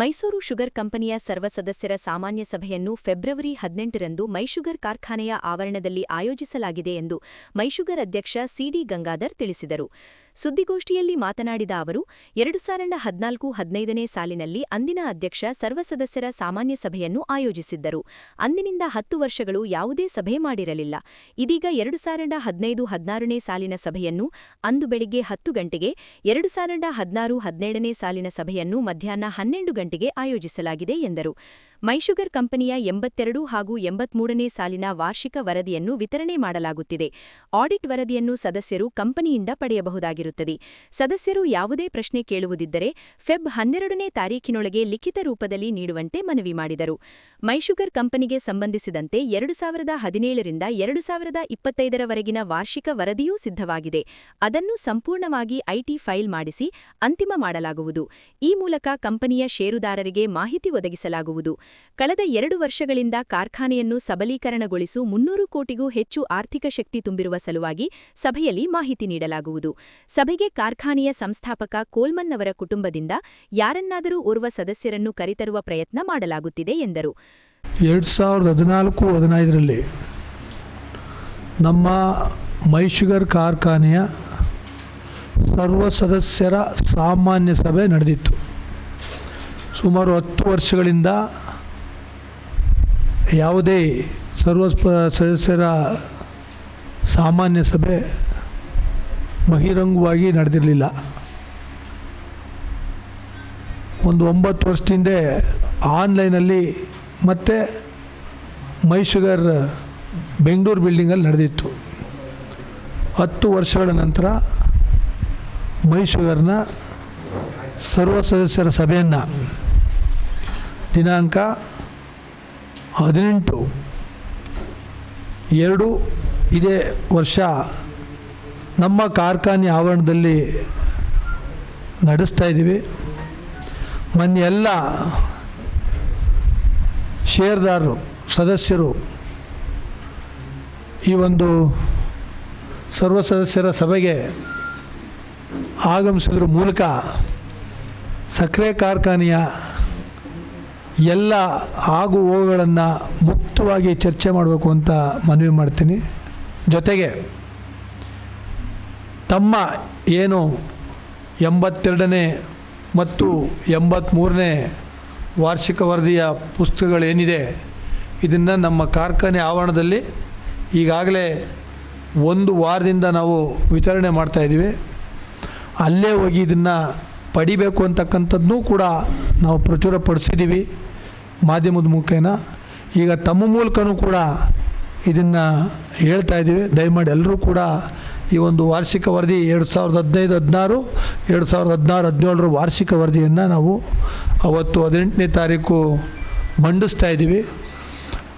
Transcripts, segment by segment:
Mysuru sugar ಕಂಪನಿಯ ಸರ್ವ ಸದಸ್ಯರ ಸಾಮಾನ್ಯ ಸಭೆಯನ್ನು ಫೆಬ್ರವರಿ ಹದಿನೆಂಟರಂದು ಮೈಶುಗರ್ ಕಾರ್ಖಾನೆಯ ಆವರಣದಲ್ಲಿ ಆಯೋಜಿಸಲಾಗಿದೆ ಎಂದು ಮೈಶುಗರ್ ಅಧ್ಯಕ್ಷ ಸಿಡಿ ಗಂಗಾಧರ್ ತಿಳಿಸಿದರು. ಸುದ್ದಿಗೋಷ್ಠಿಯಲ್ಲಿ ಮಾತನಾಡಿದ ಅವರು, ಎರಡು ಸಾವಿರದ ಹದಿನಾಲ್ಕು ಹದಿನೈದನೇ ಸಾಲಿನಲ್ಲಿ ಅಂದಿನ ಅಧ್ಯಕ್ಷ ಸರ್ವ ಸದಸ್ಯರ ಸಾಮಾನ್ಯ ಸಭೆಯನ್ನು ಆಯೋಜಿಸಿದ್ದರು. ಅಂದಿನಿಂದ ಹತ್ತು ವರ್ಷಗಳು ಯಾವುದೇ ಸಭೆ ಮಾಡಿರಲಿಲ್ಲ. ಇದೀಗ ಎರಡು ಸಾವಿರದ ಹದಿನೈದು ಹದಿನಾರನೇ ಸಾಲಿನ ಸಭೆಯನ್ನು ಅಂದು ಬೆಳಿಗ್ಗೆ ಹತ್ತು ಗಂಟೆಗೆ, ಎರಡು ಸಾವಿರದ ಹದಿನಾರು ಹದಿನೇಳನೇ ಸಾಲಿನ ಸಭೆಯನ್ನು ಮಧ್ಯಾಹ್ನ ಹನ್ನೆರಡು ಗಂಟೆಗೆ ಆಯೋಜಿಸಲಾಗಿದೆ ಎಂದರು. ಮೈಶುಗರ್ ಕಂಪನಿಯ ಎಂಬತ್ತೆರಡು ಹಾಗೂ ಎಂಬತ್ಮೂರನೇ ಸಾಲಿನ ವಾರ್ಷಿಕ ವರದಿಯನ್ನು ವಿತರಣೆ ಮಾಡಲಾಗುತ್ತಿದೆ. ಆಡಿಟ್ ವರದಿಯನ್ನು ಸದಸ್ಯರು ಕಂಪನಿಯಿಂದ ಪಡೆಯಬಹುದಾಗಿರುತ್ತದೆ. ಸದಸ್ಯರು ಯಾವುದೇ ಪ್ರಶ್ನೆ ಕೇಳುವುದಿದ್ದರೆ ಫೆಬ್ ಹನ್ನೆರಡನೇ ತಾರೀಖಿನೊಳಗೆ ಲಿಖಿತ ರೂಪದಲ್ಲಿ ನೀಡುವಂತೆ ಮನವಿ ಮಾಡಿದರು. ಮೈಶುಗರ್ ಕಂಪನಿಗೆ ಸಂಬಂಧಿಸಿದಂತೆ ಎರಡು ಸಾವಿರದ ಹದಿನೇಳರಿಂದ ಎರಡು ಸಾವಿರದ ಇಪ್ಪತ್ತೈದರವರೆಗಿನ ವಾರ್ಷಿಕ ವರದಿಯೂ ಸಿದ್ಧವಾಗಿದೆ. ಅದನ್ನು ಸಂಪೂರ್ಣವಾಗಿ ಐಟಿ ಫೈಲ್ ಮಾಡಿಸಿ ಅಂತಿಮ ಮಾಡಲಾಗುವುದು. ಈ ಮೂಲಕ ಕಂಪನಿಯ ಷೇರುದಾರರಿಗೆ ಮಾಹಿತಿ ಒದಗಿಸಲಾಗುವುದು. ಕಳೆದ ಎರಡು ವರ್ಷಗಳಿಂದ ಕಾರ್ಖಾನೆಯನ್ನು ಸಬಲೀಕರಣಗೊಳಿಸು ಮುನ್ನೂರು ಕೋಟಿಗೂ ಹೆಚ್ಚು ಆರ್ಥಿಕ ಶಕ್ತಿ ತುಂಬಿರುವ ಸಲುವಾಗಿ ಸಭೆಯಲ್ಲಿ ಮಾಹಿತಿ ನೀಡಲಾಗುವುದು. ಸಭೆಗೆ ಕಾರ್ಖಾನೆಯ ಸಂಸ್ಥಾಪಕ ಕೋಲ್ಮನ್ ಅವರ ಕುಟುಂಬದಿಂದ ಯಾರನ್ನಾದರೂ ಓರ್ವ ಸದಸ್ಯರನ್ನು ಕರೆತರುವ ಪ್ರಯತ್ನ ಮಾಡಲಾಗುತ್ತಿದೆ ಎಂದರು. ಎರಡು ಸಾವಿರದ ಹದಿನಾಲ್ಕು, ಹದಿನೈದರಲ್ಲಿ ನಮ್ಮ ಮೈಶುಗರ್ ಕಾರ್ಖಾನೆಯ ಸರ್ವ ಸದಸ್ಯರ ಸಾಮಾನ್ಯ ಸಭೆ ನಡೆದಿತ್ತು. ಸುಮಾರು ಹತ್ತು ವರ್ಷಗಳಿಂದ ಯಾವುದೇ ಸರ್ವ ಸದಸ್ಯರ ಸಾಮಾನ್ಯ ಸಭೆ ಬಹಿರಂಗವಾಗಿ ನಡೆದಿರಲಿಲ್ಲ. ಒಂದು ಒಂಬತ್ತು ವರ್ಷದಿಂದ ಆನ್ಲೈನಲ್ಲಿ ಮತ್ತು ಮೈಶುಗರ್ ಬೆಂಗಳೂರು ಬಿಲ್ಡಿಂಗಲ್ಲಿ ನಡೆದಿತ್ತು. ಹತ್ತು ವರ್ಷಗಳ ನಂತರ ಮೈಶುಗರ್ನ ಸರ್ವ ಸದಸ್ಯರ ಸಭೆಯನ್ನು ದಿನಾಂಕ ಹದಿನೆಂಟು. ಎರಡು ಇದೇ ವರ್ಷ ನಮ್ಮ ಕಾರ್ಖಾನೆ ಆವರಣದಲ್ಲಿ ನಡೆಸ್ತಾ ಇದ್ದೀವಿ. ಮೊನ್ನೆ ಎಲ್ಲ ಷೇರ್ದಾರರು, ಸದಸ್ಯರು ಈ ಒಂದು ಸರ್ವ ಸದಸ್ಯರ ಸಭೆಗೆ ಆಗಮಿಸೋದ್ರ ಮೂಲಕ ಸಕ್ಕರೆ ಕಾರ್ಖಾನೆಯ ಎಲ್ಲ ಆಗು ಹೋಗುಗಳನ್ನು ಮುಕ್ತವಾಗಿ ಚರ್ಚೆ ಮಾಡಬೇಕು ಅಂತ ಮನವಿ ಮಾಡ್ತೀನಿ. ಜೊತೆಗೆ ತಮ್ಮ ಏನು ಎಂಬತ್ತೆರಡನೇ ಮತ್ತು ಎಂಬತ್ತ್ಮೂರನೇ ವಾರ್ಷಿಕ ವರದಿಯ ಪುಸ್ತಕಗಳೇನಿದೆ, ಇದನ್ನು ನಮ್ಮ ಕಾರ್ಖಾನೆ ಆವರಣದಲ್ಲಿ ಈಗಾಗಲೇ ಒಂದು ವಾರದಿಂದ ನಾವು ವಿತರಣೆ ಮಾಡ್ತಾಯಿದ್ದೀವಿ ಅಲ್ಲೇ ಹೋಗಿ ಇದನ್ನು ಪಡಿಬೇಕು ಅಂತಕ್ಕಂಥದ್ದನ್ನೂ ಕೂಡ ನಾವು ಪ್ರಚುರಪಡಿಸಿದ್ದೀವಿ. ಮಾಧ್ಯಮದ ಮುಖೇನ ಈಗ ತಮ್ಮ ಮೂಲಕನೂ ಕೂಡ ಇದನ್ನು ಹೇಳ್ತಾ ಇದ್ದೀವಿ. ದಯಮಾಡಿ ಎಲ್ಲರೂ ಕೂಡ ಈ ಒಂದು ವಾರ್ಷಿಕ ವರದಿ ಎರಡು ಸಾವಿರದ ಹದಿನೈದು, ಹದಿನಾರು, ಎರಡು ಸಾವಿರದ ಹದಿನಾರು, ಹದಿನೇಳರ ವಾರ್ಷಿಕ ವರದಿಯನ್ನು ನಾವು ಅವತ್ತು ಹದಿನೆಂಟನೇ ತಾರೀಕು ಮಂಡಿಸ್ತಾ ಇದ್ದೀವಿ.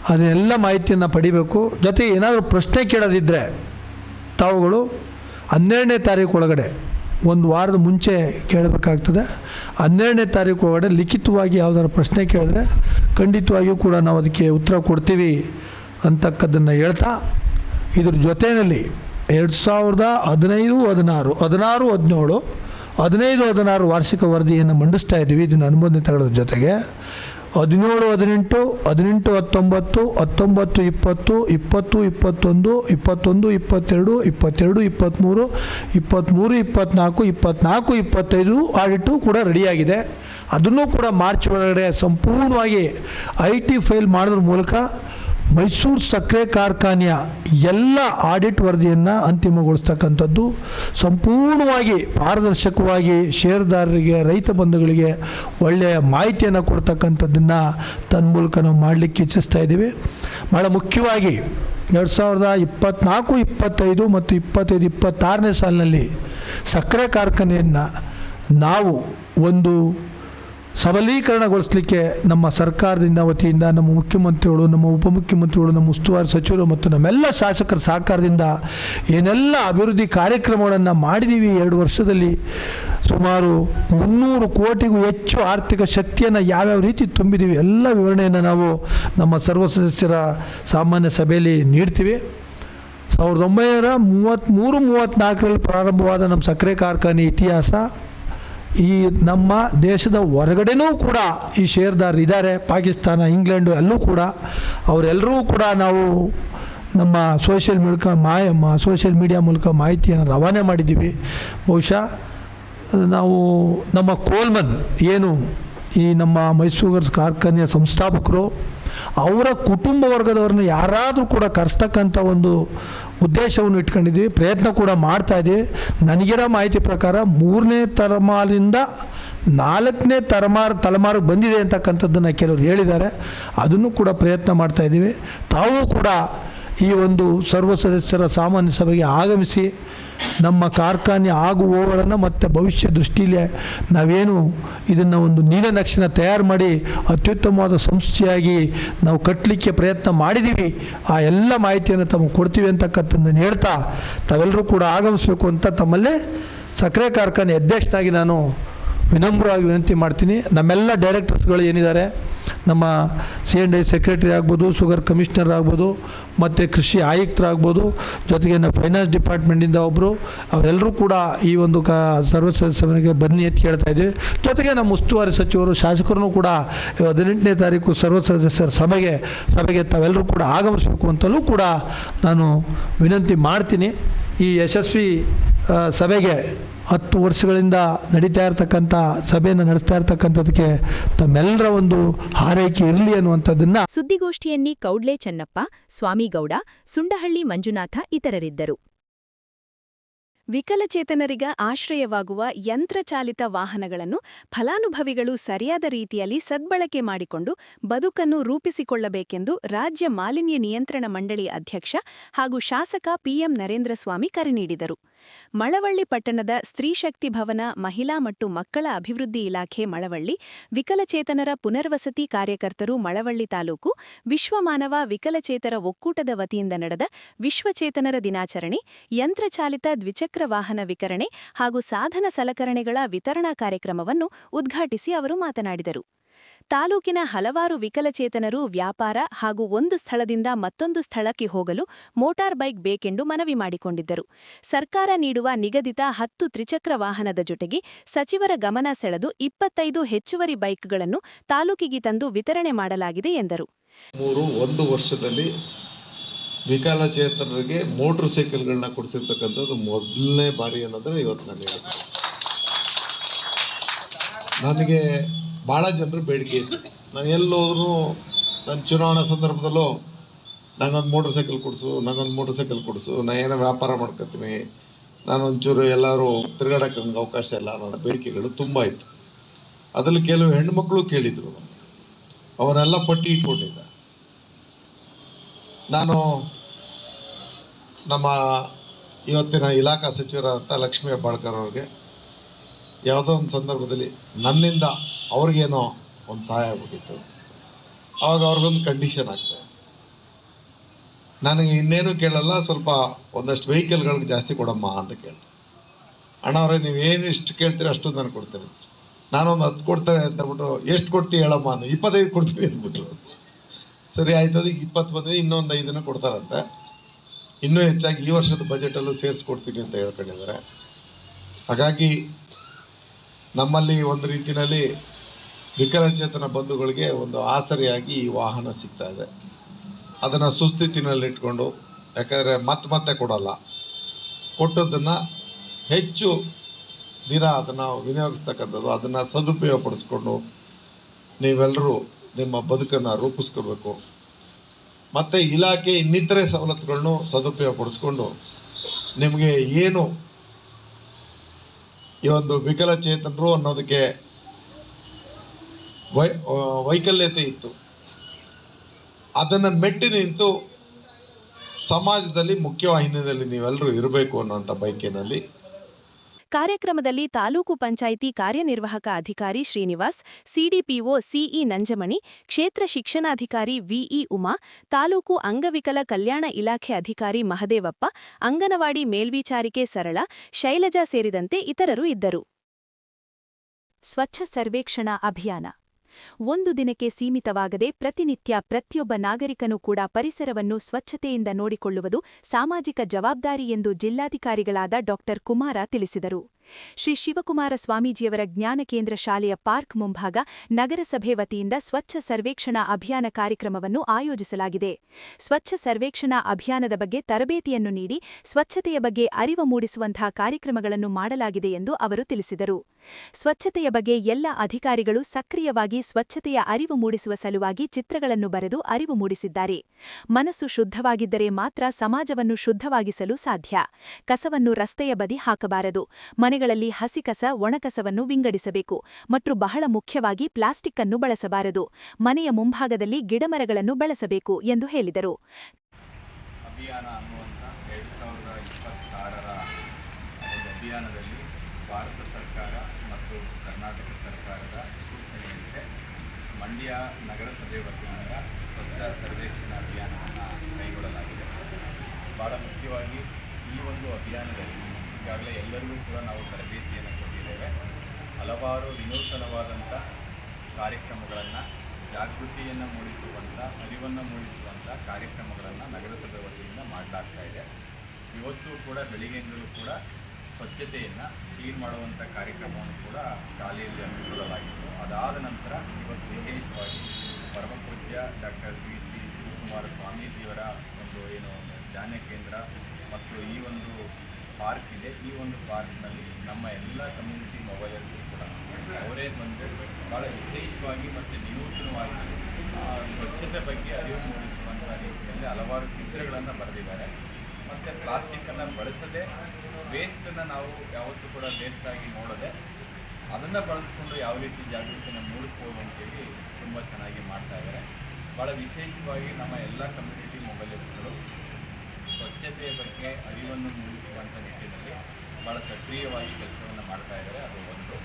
ಅದನ್ನೆಲ್ಲ ಮಾಹಿತಿಯನ್ನು ಪಡಿಬೇಕು. ಜೊತೆ ಏನಾದರೂ ಪ್ರಶ್ನೆ ಕೇಳೋದಿದ್ದರೆ ತಾವುಗಳು ಹನ್ನೆರಡನೇ ತಾರೀಕು ಒಳಗಡೆ ಒಂದು ವಾರದ ಮುಂಚೆ ಕೇಳಬೇಕಾಗ್ತದೆ. ಹನ್ನೆರಡನೇ ತಾರೀಕು ಒಳಗಡೆ ಲಿಖಿತವಾಗಿ ಯಾವುದಾದ್ರು ಪ್ರಶ್ನೆ ಕೇಳಿದ್ರೆ ಖಂಡಿತವಾಗಿಯೂ ಕೂಡ ನಾವು ಅದಕ್ಕೆ ಉತ್ತರ ಕೊಡ್ತೀವಿ ಅಂತಕ್ಕದ್ದನ್ನು ಹೇಳ್ತಾ, ಇದ್ರ ಜೊತೆಯಲ್ಲಿ ಎರಡು ಸಾವಿರದ ಹದಿನೈದು, ಹದಿನಾರು ಹದಿನಾರು, ಹದಿನೇಳು, ಹದಿನೈದು, ಹದಿನಾರು ವಾರ್ಷಿಕ ವರದಿಯನ್ನು ಮಂಡಿಸ್ತಾ ಇದ್ದೀವಿ ಇದನ್ನು ಅನುಮೋದನೆ ತಗೊಳ್ಳೋದ್ರ ಜೊತೆಗೆ ಹದಿನೇಳು, ಹದಿನೆಂಟು ಹದಿನೆಂಟು, ಹತ್ತೊಂಬತ್ತು ಹತ್ತೊಂಬತ್ತು, ಇಪ್ಪತ್ತು ಇಪ್ಪತ್ತು, ಇಪ್ಪತ್ತೊಂದು ಇಪ್ಪತ್ತೊಂದು, ಇಪ್ಪತ್ತೆರಡು ಇಪ್ಪತ್ತೆರಡು, ಇಪ್ಪತ್ತ್ಮೂರು ಇಪ್ಪತ್ತ್ಮೂರು, ಇಪ್ಪತ್ತ್ನಾಲ್ಕು ಇಪ್ಪತ್ತ್ನಾಲ್ಕು, ಇಪ್ಪತ್ತೈದು ಆಡಿಟು ಕೂಡ ರೆಡಿಯಾಗಿದೆ. ಅದನ್ನು ಕೂಡ ಮಾರ್ಚ್ ಒಳಗಡೆ ಸಂಪೂರ್ಣವಾಗಿ ಐ ಟಿ ಫೈಲ್ ಮಾಡೋದ್ರ ಮೂಲಕ ಮೈಸೂರು ಸಕ್ಕರೆ ಕಾರ್ಖಾನೆಯ ಎಲ್ಲ ಆಡಿಟ್ ವರದಿಯನ್ನು ಅಂತಿಮಗೊಳಿಸ್ತಕ್ಕಂಥದ್ದು ಸಂಪೂರ್ಣವಾಗಿ ಪಾರದರ್ಶಕವಾಗಿ ಷೇರುದಾರರಿಗೆ, ರೈತ ಬಂಧುಗಳಿಗೆ ಒಳ್ಳೆಯ ಮಾಹಿತಿಯನ್ನು ಕೊಡ್ತಕ್ಕಂಥದ್ದನ್ನು ತನ್ನ ಮೂಲಕ ನಾವು ಮಾಡಲಿಕ್ಕೆ ಇಚ್ಛಿಸ್ತಾ ಇದ್ದೀವಿ. ಭಾಳ ಮುಖ್ಯವಾಗಿ ಎರಡು ಸಾವಿರದ ಇಪ್ಪತ್ತ್ನಾಲ್ಕು ಇಪ್ಪತ್ತೈದು ಮತ್ತು ಇಪ್ಪತ್ತೈದು, ಇಪ್ಪತ್ತಾರನೇ ಸಾಲಿನಲ್ಲಿ ಸಕ್ಕರೆ ಕಾರ್ಖಾನೆಯನ್ನು ನಾವು ಒಂದು ಸಬಲೀಕರಣಗೊಳಿಸಲಿಕ್ಕೆ ನಮ್ಮ ಸರ್ಕಾರದಿಂದ ವತಿಯಿಂದ ನಮ್ಮ ಮುಖ್ಯಮಂತ್ರಿಗಳು, ನಮ್ಮ ಉಪಮುಖ್ಯಮಂತ್ರಿಗಳು, ನಮ್ಮ ಉಸ್ತುವಾರಿ ಸಚಿವರು ಮತ್ತು ನಮ್ಮೆಲ್ಲ ಶಾಸಕರ ಸಹಕಾರದಿಂದ ಏನೆಲ್ಲ ಅಭಿವೃದ್ಧಿ ಕಾರ್ಯಕ್ರಮಗಳನ್ನು ಮಾಡಿದ್ದೀವಿ ಎರಡು ವರ್ಷದಲ್ಲಿ, ಸುಮಾರು ಮುನ್ನೂರು ಕೋಟಿಗೂ ಹೆಚ್ಚು ಆರ್ಥಿಕ ಶಕ್ತಿಯನ್ನು ಯಾವ್ಯಾವ ರೀತಿ ತುಂಬಿದ್ದೀವಿ ಎಲ್ಲ ವಿವರಣೆಯನ್ನು ನಾವು ನಮ್ಮ ಸರ್ವ ಸದಸ್ಯರ ಸಾಮಾನ್ಯ ಸಭೆಯಲ್ಲಿ ನೀಡ್ತೀವಿ. ಸಾವಿರದ ಒಂಬೈನೂರ ಮೂವತ್ತ್ಮೂರು ಮೂವತ್ತ್ನಾಲ್ಕರಲ್ಲಿ ಪ್ರಾರಂಭವಾದ ನಮ್ಮ ಸಕ್ಕರೆ ಕಾರ್ಖಾನೆ ಇತಿಹಾಸ ಈ ನಮ್ಮ ದೇಶದ ಹೊರಗಡೆನೂ ಕೂಡ ಈ ಷೇರ್ದಾರರು ಇದ್ದಾರೆ ಪಾಕಿಸ್ತಾನ, ಇಂಗ್ಲೆಂಡು ಅಲ್ಲೂ ಕೂಡ. ಅವರೆಲ್ಲರೂ ಕೂಡ ನಾವು ನಮ್ಮ ಸೋಷಿಯಲ್ ಮೂಲಕ ಮಾ ಸೋಷಿಯಲ್ ಮೀಡಿಯಾ ಮೂಲಕ ಮಾಹಿತಿಯನ್ನು ರವಾನೆ ಮಾಡಿದ್ದೀವಿ. ಬಹುಶಃ ನಾವು ನಮ್ಮ ಕೋಲ್ಮನ್ ಏನು ಈ ನಮ್ಮ ಮೈಸೂರು ಕಾರ್ಖಾನೆಯ ಸಂಸ್ಥಾಪಕರು, ಅವರ ಕುಟುಂಬ ವರ್ಗದವ್ರನ್ನ ಯಾರಾದರೂ ಕೂಡ ಕರೆಸ್ತಕ್ಕಂಥ ಒಂದು ಉದ್ದೇಶವನ್ನು ಇಟ್ಕೊಂಡಿದ್ದೀವಿ, ಪ್ರಯತ್ನ ಕೂಡ ಮಾಡ್ತಾ ಇದ್ದೀವಿ ನನಗಿರೋ ಮಾಹಿತಿ ಪ್ರಕಾರ ಮೂರನೇ ತಲೆಮಾರಿಂದ ನಾಲ್ಕನೇ ತಲೆಮಾರು ತಲೆಮಾರು ಬಂದಿದೆ ಅಂತಕ್ಕಂಥದ್ದನ್ನು ಕೆಲವರು ಹೇಳಿದ್ದಾರೆ. ಅದನ್ನು ಕೂಡ ಪ್ರಯತ್ನ ಮಾಡ್ತಾ ಇದ್ದೀವಿ ತಾವು ಕೂಡ ಈ ಒಂದು ಸರ್ವ ಸದಸ್ಯರ ಸಾಮಾನ್ಯ ಸಭೆಗೆ ಆಗಮಿಸಿ ನಮ್ಮ ಕಾರ್ಖಾನೆ ಆಗುವವರನ್ನು ಮತ್ತು ಭವಿಷ್ಯ ದೃಷ್ಟಿಯಲ್ಲಿ ನಾವೇನು ಇದನ್ನು ಒಂದು ನೀಲನಕ್ಷೆನ ತಯಾರು ಮಾಡಿ ಅತ್ಯುತ್ತಮವಾದ ಸಂಸ್ಥೆಯಾಗಿ ನಾವು ಕಟ್ಟಲಿಕ್ಕೆ ಪ್ರಯತ್ನ ಮಾಡಿದ್ದೀವಿ ಆ ಎಲ್ಲ ಮಾಹಿತಿಯನ್ನು ತಮಗೆ ಕೊಡ್ತೀವಿ ಅಂತಕ್ಕಂಥದ್ದನ್ನು ಹೇಳ್ತಾ ತಾವೆಲ್ಲರೂ ಕೂಡ ಆಗಮಿಸಬೇಕು ಅಂತ ತಮ್ಮಲ್ಲೇ ಸಕ್ಕರೆ ಕಾರ್ಖಾನೆ ಅಧ್ಯಕ್ಷನಾಗಿ ನಾನು ವಿನಮ್ರವಾಗಿ ವಿನಂತಿ ಮಾಡ್ತೀನಿ. ನಮ್ಮೆಲ್ಲ ಡೈರೆಕ್ಟರ್ಸ್ಗಳು ಏನಿದ್ದಾರೆ? ನಮ್ಮ ಸಿ ಎನ್ ಐ ಸೆಕ್ರೆಟರಿ ಆಗ್ಬೋದು ಶುಗರ್ ಕಮಿಷನರ್ ಆಗ್ಬೋದು, ಮತ್ತು ಕೃಷಿ ಆಯುಕ್ತರಾಗ್ಬೋದು, ಜೊತೆಗೆ ನಮ್ಮ ಫೈನಾನ್ಸ್ ಡಿಪಾರ್ಟ್ಮೆಂಟಿಂದ ಒಬ್ಬರು ಅವರೆಲ್ಲರೂ ಕೂಡ ಈ ಒಂದು ಕ, ಸರ್ವ ಸದಸ್ಯರಿಗೆ ಬನ್ನಿ ಅಂತ ಕೇಳ್ತಾ ಇದ್ದೀವಿ ಜೊತೆಗೆ ನಮ್ಮ ಉಸ್ತುವಾರಿ ಸಚಿವರು ಶಾಸಕರು ಕೂಡ ಹದಿನೆಂಟನೇ ತಾರೀಕು ಸರ್ವ ಸದಸ್ಯರ ಸಭೆಗೆ ಸಭೆಗೆ ತಾವೆಲ್ಲರೂ ಕೂಡ ಆಗಮಿಸಬೇಕು ಅಂತಲೂ ಕೂಡ ನಾನು ವಿನಂತಿ ಮಾಡ್ತೀನಿ. ಈ ಯಶಸ್ವಿ ಸಭೆಗೆ ಹತ್ತು ವರ್ಷಗಳಿಂದ ನಡೀತಾ ಇರತಕ್ಕಂಥ ಸಭೆಯನ್ನು ನಡೆಸ್ತಾ ಇರತಕ್ಕಂಥದಕ್ಕೆ ತಮ್ಮೆಲ್ಲರ ಒಂದು ಹಾರೈಕೆ ಇರಲಿ ಅನ್ನುವಂಥದ್ದನ್ನು ಸುದ್ದಿಗೋಷ್ಠಿಯಲ್ಲಿ ಕೌಡ್ಲೆ ಚನ್ನಪ್ಪ, ಸ್ವಾಮಿಗೌಡ, ಸುಂಡಹಳ್ಳಿ ಮಂಜುನಾಥ ಇತರರಿದ್ದರು. ವಿಕಲಚೇತನರಿಗ ಆಶ್ರಯವಾಗುವ ಯಂತ್ರಚಾಲಿತ ವಾಹನಗಳನ್ನು ಫಲಾನುಭವಿಗಳು ಸರಿಯಾದ ರೀತಿಯಲ್ಲಿ ಸದ್ಬಳಕೆ ಮಾಡಿಕೊಂಡು ಬದುಕನ್ನು ರೂಪಿಸಿಕೊಳ್ಳಬೇಕೆಂದು ರಾಜ್ಯ ಮಾಲಿನ್ಯ ನಿಯಂತ್ರಣ ಮಂಡಳಿ ಅಧ್ಯಕ್ಷ ಹಾಗೂ ಶಾಸಕ ಪಿಎಂ ನರೇಂದ್ರಸ್ವಾಮಿ ಕರೆ ನೀಡಿದರು. ಮಳವಳ್ಳಿ ಪಟ್ಟಣದ ಸ್ತ್ರೀಶಕ್ತಿ ಭವನ, ಮಹಿಳಾ ಮತ್ತು ಮಕ್ಕಳ ಅಭಿವೃದ್ಧಿ ಇಲಾಖೆ ಮಳವಳ್ಳಿ, ವಿಕಲಚೇತನರ ಪುನರ್ವಸತಿ ಕಾರ್ಯಕರ್ತರು ಮಳವಳ್ಳಿ ತಾಲೂಕು, ವಿಶ್ವಮಾನವ ವಿಕಲಚೇತರ ಒಕ್ಕೂಟದ ವತಿಯಿಂದ ನಡೆದ ವಿಶ್ವಚೇತನರ ದಿನಾಚರಣೆ, ಯಂತ್ರಚಾಲಿತ ದ್ವಿಚಕ್ರ ವಾಹನ ವಿಕರಣೆ ಹಾಗೂ ಸಾಧನ ಸಲಕರಣೆಗಳ ವಿತರಣಾ ಕಾರ್ಯಕ್ರಮವನ್ನು ಉದ್ಘಾಟಿಸಿ ಅವರು ಮಾತನಾಡಿದರು. ತಾಲೂಕಿನ ಹಲವಾರು ವಿಕಲಚೇತನರು, ವ್ಯಾಪಾರ ಹಾಗೂ ಒಂದು ಸ್ಥಳದಿಂದ ಮತ್ತೊಂದು ಸ್ಥಳಕ್ಕೆ ಹೋಗಲು ಮೋಟಾರ್ ಬೈಕ್ ಬೇಕೆಂದು ಮನವಿ ಮಾಡಿಕೊಂಡಿದ್ದರು. ಸರ್ಕಾರ ನೀಡುವ ನಿಗದಿತ ಹತ್ತು ತ್ರಿಚಕ್ರ ವಾಹನದ ಜೊತೆಗೆ ಸಚಿವರ ಗಮನ ಸೆಳೆದು ಇಪ್ಪತ್ತೈದು ಹೆಚ್ಚುವರಿ ಬೈಕ್ಗಳನ್ನು ತಾಲೂಕಿಗೆ ತಂದು ವಿತರಣೆ ಮಾಡಲಾಗಿದೆ ಎಂದರು. ಮೂರು, ಒಂದು ವರ್ಷದಲ್ಲಿ ವಿಕಲಚೇತನರಿಗೆ ಮೋಟರ್ ಸೈಕಲ್ಗಳನ್ನ ಕೊಡಿಸಿರ್ತಕ್ಕಂಥದ್ದು ಮೊದಲನೇ ಬಾರಿ ಅನ್ನೋದ್ರೆ ಇವತ್ತು ನಾನು ನನಗೆ ಭಾಳ ಜನರು ಬೇಡಿಕೆ ಇತ್ತು. ನಾನು ಎಲ್ಲೋದ್ರೂ ನನ್ನ ಚುನಾವಣಾ ಸಂದರ್ಭದಲ್ಲೂ ನಂಗೊಂದು ಮೋಟ್ರ್ ಸೈಕಲ್ ಕೊಡಿಸು, ನಂಗೊಂದು ಮೋಟ್ರ್ ಸೈಕಲ್ ಕೊಡಿಸು ನಾನು ಏನೋ ವ್ಯಾಪಾರ ಮಾಡ್ಕೊತೀನಿ, ನಾನೊಂಚೂರು ಎಲ್ಲರೂ ತಿರುಗಾಡಕ್ಕೆ ನನಗೆ ಅವಕಾಶ ಇಲ್ಲ ಅನ್ನೋ ಬೇಡಿಕೆಗಳು ತುಂಬ ಇತ್ತು. ಅದರಲ್ಲಿ ಕೆಲವು ಹೆಣ್ಮಕ್ಳು ಕೇಳಿದರು. ಅವನ್ನೆಲ್ಲ ಪಟ್ಟಿ ಇಟ್ಕೊಂಡಿದ್ದ ನಾನು ನಮ್ಮ ಇವತ್ತಿನ ಇಲಾಖಾ ಸಚಿವರಾದಂಥ ಲಕ್ಷ್ಮೀ ಹೆಬ್ಬಾಳ್ಕರ್ ಅವ್ರಿಗೆ ಯಾವುದೋ ಒಂದು ಸಂದರ್ಭದಲ್ಲಿ ನನ್ನಿಂದ ಅವ್ರಿಗೇನೋ ಒಂದು ಸಹಾಯ ಆಗ್ಬಿಟ್ಟಿತ್ತು. ಆವಾಗ ಅವ್ರಿಗೊಂದು ಕಂಡೀಷನ್ ಆಗ್ತದೆ. ನನಗೆ ಇನ್ನೇನು ಕೇಳಲ್ಲ, ಸ್ವಲ್ಪ ಒಂದಷ್ಟು ವೆಹಿಕಲ್ಗಳಿಗೆ ಜಾಸ್ತಿ ಕೊಡಮ್ಮ ಅಂತ ಕೇಳ್ತೆ ಅಣ್ಣ ಅವರೇ ಏನು ಇಷ್ಟು ಕೇಳ್ತೀರ ಅಷ್ಟು ನಾನು ಕೊಡ್ತೇನೆ. ನಾನೊಂದು ಹತ್ತು ಕೊಡ್ತೇನೆ ಅಂತ ಅಂದ್ಬಿಟ್ಟು, ಎಷ್ಟು ಕೊಡ್ತೀವಿ ಹೇಳಮ್ಮ ಅಂದ ಇಪ್ಪತ್ತೈದು ಕೊಡ್ತೀನಿ ಅಂದ್ಬಿಟ್ರು. ಸರಿ ಆಯ್ತು, ಅದಕ್ಕೆ ಇಪ್ಪತ್ತು ಬಂದಿದೆ, ಇನ್ನೊಂದು ಐದನ್ನ ಕೊಡ್ತಾರಂತೆ. ಇನ್ನೂ ಹೆಚ್ಚಾಗಿ ಈ ವರ್ಷದ ಬಜೆಟಲ್ಲೂ ಸೇರಿಸ್ಕೊಡ್ತೀನಿ ಅಂತ ಹೇಳ್ಕೊಂಡಿದ್ದಾರೆ. ಹಾಗಾಗಿ ನಮ್ಮಲ್ಲಿ ಒಂದು ರೀತಿಯಲ್ಲಿ ವಿಕಲಚೇತನ ಬಂಧುಗಳಿಗೆ ಒಂದು ಆಸರೆಯಾಗಿ ಈ ವಾಹನ ಸಿಗ್ತಾ ಇದೆ. ಅದನ್ನು ಸುಸ್ಥಿತಿನಲ್ಲಿ ಇಟ್ಕೊಂಡು ಯಾಕಂದರೆ ಮತ್ತೆ ಮತ್ತೆ ಕೊಡಲ್ಲ. ಕೊಟ್ಟದ್ದನ್ನು ಹೆಚ್ಚು ದಿನ ಅದನ್ನು ವಿನಿಯೋಗಿಸ್ತಕ್ಕಂಥದ್ದು, ಅದನ್ನು ಸದುಪಯೋಗಪಡಿಸ್ಕೊಂಡು ನೀವೆಲ್ಲರೂ ನಿಮ್ಮ ಬದುಕನ್ನು ರೂಪಿಸ್ಕೋಬೇಕು. ಮತ್ತು ಇಲಾಖೆ ಇನ್ನಿತರೆ ಸವಲತ್ತುಗಳನ್ನು ಸದುಪಯೋಗಪಡಿಸ್ಕೊಂಡು ನಿಮಗೆ ಏನು ಈ ಒಂದು ವಿಕಲಚೇತನರು ಅನ್ನೋದಕ್ಕೆ ವೈ ವೈಕಲ್ಯತೆ ಇತ್ತು. ಅದನ್ನು ಮೆಟ್ಟಿ ನಿಂತು ಸಮಾಜದಲ್ಲಿ ಮುಖ್ಯವಾಹಿನಿಯಲ್ಲಿ ನೀವೆಲ್ಲರೂ ಇರಬೇಕು ಅನ್ನೋಂಥ ಬೈಕಿನಲ್ಲಿ ಕಾರ್ಯಕ್ರಮದಲ್ಲಿ ತಾಲೂಕು ಪಂಚಾಯಿತಿ ಕಾರ್ಯನಿರ್ವಾಹಕ ಅಧಿಕಾರಿ ಶ್ರೀನಿವಾಸ್, ಸಿಡಿಪಿಒ ಸಿಇ ನಂಜಮಣಿ, ಕ್ಷೇತ್ರ ಶಿಕ್ಷಣಾಧಿಕಾರಿ ವಿಇ ಉಮಾ, ತಾಲೂಕು ಅಂಗವಿಕಲ ಕಲ್ಯಾಣ ಇಲಾಖೆ ಅಧಿಕಾರಿ ಮಹದೇವಪ್ಪ, ಅಂಗನವಾಡಿ ಮೇಲ್ವಿಚಾರಿಕೆ ಸರಳ, ಶೈಲಜಾ ಸೇರಿದಂತೆ ಇತರರು ಇದ್ದರು. ಸ್ವಚ್ಛ ಸರ್ವೇಕ್ಷಣಾ ಅಭಿಯಾನ. ಒಂದು ದಿನಕ್ಕೆ ಸೀಮಿತವಾಗದೆ ಪ್ರತಿನಿತ್ಯ ಪ್ರತಿಯೊಬ್ಬ ನಾಗರಿಕನೂ ಕೂಡ ಪರಿಸರವನ್ನು ಸ್ವಚ್ಛತೆಯಿಂದ ನೋಡಿಕೊಳ್ಳುವುದು ಸಾಮಾಜಿಕ ಜವಾಬ್ದಾರಿ ಎಂದು ಜಿಲ್ಲಾಧಿಕಾರಿಗಳಾದ ಡಾ ಕುಮಾರ ತಿಳಿಸಿದರು. ಶ್ರೀ ಶಿವಕುಮಾರ ಸ್ವಾಮೀಜಿಯವರ ಜ್ಞಾನ ಕೇಂದ್ರ ಶಾಲೆಯ ಪಾರ್ಕ್ ಮುಂಭಾಗ ನಗರಸಭೆ ವತಿಯಿಂದ ಸ್ವಚ್ಛ ಸರ್ವೇಕ್ಷಣಾ ಅಭಿಯಾನ ಕಾರ್ಯಕ್ರಮವನ್ನು ಆಯೋಜಿಸಲಾಗಿದೆ. ಸ್ವಚ್ಛ ಸರ್ವೇಕ್ಷಣಾ ಅಭಿಯಾನದ ಬಗ್ಗೆ ತರಬೇತಿಯನ್ನು ನೀಡಿ ಸ್ವಚ್ಛತೆಯ ಬಗ್ಗೆ ಅರಿವು ಮೂಡಿಸುವಂತಹ ಕಾರ್ಯಕ್ರಮಗಳನ್ನು ಮಾಡಲಾಗಿದೆ ಎಂದು ಅವರು ತಿಳಿಸಿದರು. ಸ್ವಚ್ಛತೆಯ ಬಗ್ಗೆ ಎಲ್ಲ ಅಧಿಕಾರಿಗಳು ಸಕ್ರಿಯವಾಗಿ ಸ್ವಚ್ಛತೆಯ ಅರಿವು ಮೂಡಿಸುವ ಸಲುವಾಗಿ ಚಿತ್ರಗಳನ್ನು ಬರೆದು ಅರಿವು ಮೂಡಿಸಿದ್ದಾರೆ. ಮನಸ್ಸು ಶುದ್ಧವಾಗಿದ್ದರೆ ಮಾತ್ರ ಸಮಾಜವನ್ನು ಶುದ್ಧವಾಗಿಸಲು ಸಾಧ್ಯ. ಕಸವನ್ನು ರಸ್ತೆಯ ಬದಿ ಹಾಕಬಾರದು. ಮನೆಗಳಲ್ಲಿ ಹಸಿ ಕಸ ಒಣಕಸವನ್ನು ವಿಂಗಡಿಸಬೇಕು. ಮತ್ತು ಬಹಳ ಮುಖ್ಯವಾಗಿ ಪ್ಲಾಸ್ಟಿಕ್ ಅನ್ನು ಬಳಸಬಾರದು. ಮನೆಯ ಮುಂಭಾಗದಲ್ಲಿ ಗಿಡಮರಗಳನ್ನು ಬಳಸಬೇಕು ಎಂದು ಹೇಳಿದರು. ಭಾರತ ಸರ್ಕಾರ ಮತ್ತು ಕರ್ನಾಟಕ ಸರ್ಕಾರದ ಸೂಚನೆಯಂತೆ ಮಂಡ್ಯ ನಗರಸಭೆ ವತಿಯಿಂದ ಸ್ವಚ್ಛ ಸರ್ವೇಕ್ಷಣಾ ಅಭಿಯಾನವನ್ನು ಕೈಗೊಳ್ಳಲಾಗಿದೆ. ಭಾಳ ಮುಖ್ಯವಾಗಿ ಈ ಒಂದು ಅಭಿಯಾನದಲ್ಲಿ ಈಗಾಗಲೇ ಎಲ್ಲರಿಗೂ ಕೂಡ ನಾವು ತರಬೇತಿಯನ್ನು ಕೊಟ್ಟಿದ್ದೇವೆ. ಹಲವಾರು ವಿನೂತನವಾದಂಥ ಕಾರ್ಯಕ್ರಮಗಳನ್ನು, ಜಾಗೃತಿಯನ್ನು ಮೂಡಿಸುವಂಥ ಅರಿವನ್ನು ಮೂಡಿಸುವಂಥ ಕಾರ್ಯಕ್ರಮಗಳನ್ನು ನಗರಸಭೆ ವತಿಯಿಂದ ಮಾಡಲಾಗ್ತಾ ಇದೆ. ಇವತ್ತು ಕೂಡ ಬೆಳಿಗ್ಗೆಯಿಂದಲೂ ಕೂಡ ಸ್ವಚ್ಛತೆಯನ್ನು ಕ್ಲೀನ್ ಮಾಡುವಂಥ ಕಾರ್ಯಕ್ರಮವನ್ನು ಕೂಡ ಶಾಲೆಯಲ್ಲಿ ಹಮ್ಮಿಕೊಳ್ಳಲಾಗಿತ್ತು. ಅದಾದ ನಂತರ ಇವತ್ತು ವಿಶೇಷವಾಗಿ ಪರಮಪೂಜ್ಯ ಡಾಕ್ಟರ್ ಶ್ರೀ ಸಿ ಶಿವಕುಮಾರ ಸ್ವಾಮೀಜಿಯವರ ಒಂದು ಏನು ಧ್ಯಾನ ಕೇಂದ್ರ ಮತ್ತು ಈ ಒಂದು ಪಾರ್ಕ್ ಇದೆ. ಈ ಒಂದು ಪಾರ್ಕ್ನಲ್ಲಿ ನಮ್ಮ ಎಲ್ಲ ಕಮ್ಯುನಿಟಿ ಮೊಬೈಲರ್ಸು ಕೂಡ ಅವರೇ ಬಂದು ಭಾಳ ವಿಶೇಷವಾಗಿ ಮತ್ತು ವಿನೂತನವಾಗಿ ಸ್ವಚ್ಛತೆ ಬಗ್ಗೆ ಅರಿವು ಮೂಡಿಸುವಂಥ ರೀತಿಯಲ್ಲಿ ಹಲವಾರು ಚಿತ್ರಗಳನ್ನು ಬರೆದಿದ್ದಾರೆ. ಮತ್ತು ಪ್ಲಾಸ್ಟಿಕ್ಕನ್ನು ಬಳಸದೆ ವೇಸ್ಟನ್ನು ನಾವು ಯಾವತ್ತೂ ಕೂಡ ವೇಸ್ಟಾಗಿ ನೋಡದೆ, ಅದನ್ನು ಬಳಸಿಕೊಂಡು ಯಾವ ರೀತಿ ಜಾಗೃತಿನ ಮೂಡಿಸ್ಬೋದು ಅಂತೇಳಿ ತುಂಬ ಚೆನ್ನಾಗಿ ಮಾಡ್ತಾ ಇದ್ದಾರೆ. ಭಾಳ ವಿಶೇಷವಾಗಿ ನಮ್ಮ ಎಲ್ಲ ಕಮ್ಯುನಿಟಿ ಮೊಬೈಲರ್ಸ್ಗಳು ಸ್ವಚ್ಛತೆಯ ಬಗ್ಗೆ ಅರಿವನ್ನು ಮೂಡಿಸುವಂಥ ನಿಟ್ಟಿನಲ್ಲಿ ಭಾಳ ಸಕ್ರಿಯವಾಗಿ ಕೆಲಸವನ್ನು ಮಾಡ್ತಾ ಇದ್ದಾರೆ. ಅದು ಒಂದು.